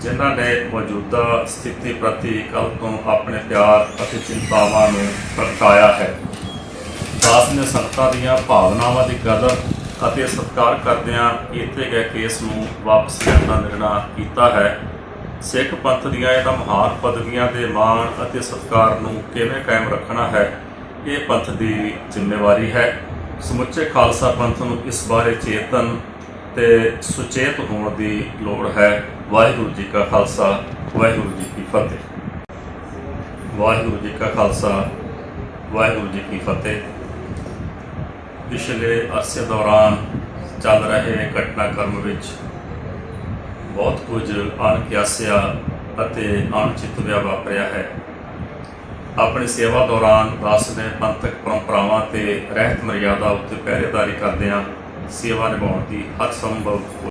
ਜਿਨ੍ਹਾਂ ਨੇ ਮੌਜੂਦਾ ਸਥਿਤੀ ਪ੍ਰਤੀ ਕੱਲ ਤੋਂ ਆਪਣੇ ਪਿਆਰ ਅਤੇ ਚਿੰਤਾਵਾਂ ਨੂੰ ਪ੍ਰਗਟਾਇਆ ਹੈ। ਦਾਸ ਨੇ ਸੰਗਤਾਂ ਦੀਆਂ ਭਾਵਨਾਵਾਂ ਦੀ ਕਦਰ ਅਤੇ ਸਤਿਕਾਰ ਕਰਦਿਆਂ ਕੀਤੇ ਗਏ ਕੇਸ ਨੂੰ ਵਾਪਸ ਲੈਣ ਦਾ ਨਿਰਣਾ ਕੀਤਾ ਹੈ। ਸਿੱਖ ਪੰਥ ਦੀਆਂ ਇਹਨਾਂ ਮਹਾਨ ਪਦਵੀਆਂ ਦੇ ਮਾਣ ਅਤੇ ਸਤਿਕਾਰ ਨੂੰ ਕਿਵੇਂ ਕਾਇਮ ਰੱਖਣਾ ਹੈ, ਇਹ ਪੰਥ ਦੀ ਜ਼ਿੰਮੇਵਾਰੀ ਹੈ। ਸਮੁੱਚੇ ਖਾਲਸਾ ਪੰਥ ਨੂੰ ਇਸ ਬਾਰੇ ਚੇਤਨ ਤੇ ਸੁਚੇਤ ਹੋਣ ਦੀ ਲੋੜ ਹੈ। ਵਾਹਿਗੁਰੂ ਜੀ ਕਾ ਖਾਲਸਾ, ਵਾਹਿਗੁਰੂ ਜੀ ਕੀ ਫਤਿਹ। ਵਾਹਿਗੁਰੂ ਜੀ ਕਾ ਖਾਲਸਾ, ਵਾਹਿਗੁਰੂ ਜੀ ਕੀ ਫਤਿਹ। ਪਿਛਲੇ ਅਰਸੇ ਦੌਰਾਨ ਚੱਲ ਰਹੇ ਘਟਨਾਕ੍ਰਮ ਵਿੱਚ ਬਹੁਤ ਕੁਝ ਅਣਕਿਆਸਿਆ ਅਤੇ ਅਣਚਿਤ ਵਿਆ ਵਾਪਰਿਆ ਹੈ। ਆਪਣੀ ਸੇਵਾ ਦੌਰਾਨ ਦਾਸ ਨੇ ਪੰਥਕ ਪਰੰਪਰਾਵਾਂ ਤੇ ਰਹਿਤ ਮਰਿਆਦਾ ਉੱਤੇ ਪਹਿਰੇਦਾਰੀ ਕਰਦਿਆਂ ਸੇਵਾ ਨਿਭਾਉਣ ਦੀ ਹਰ ਸੰਭਵ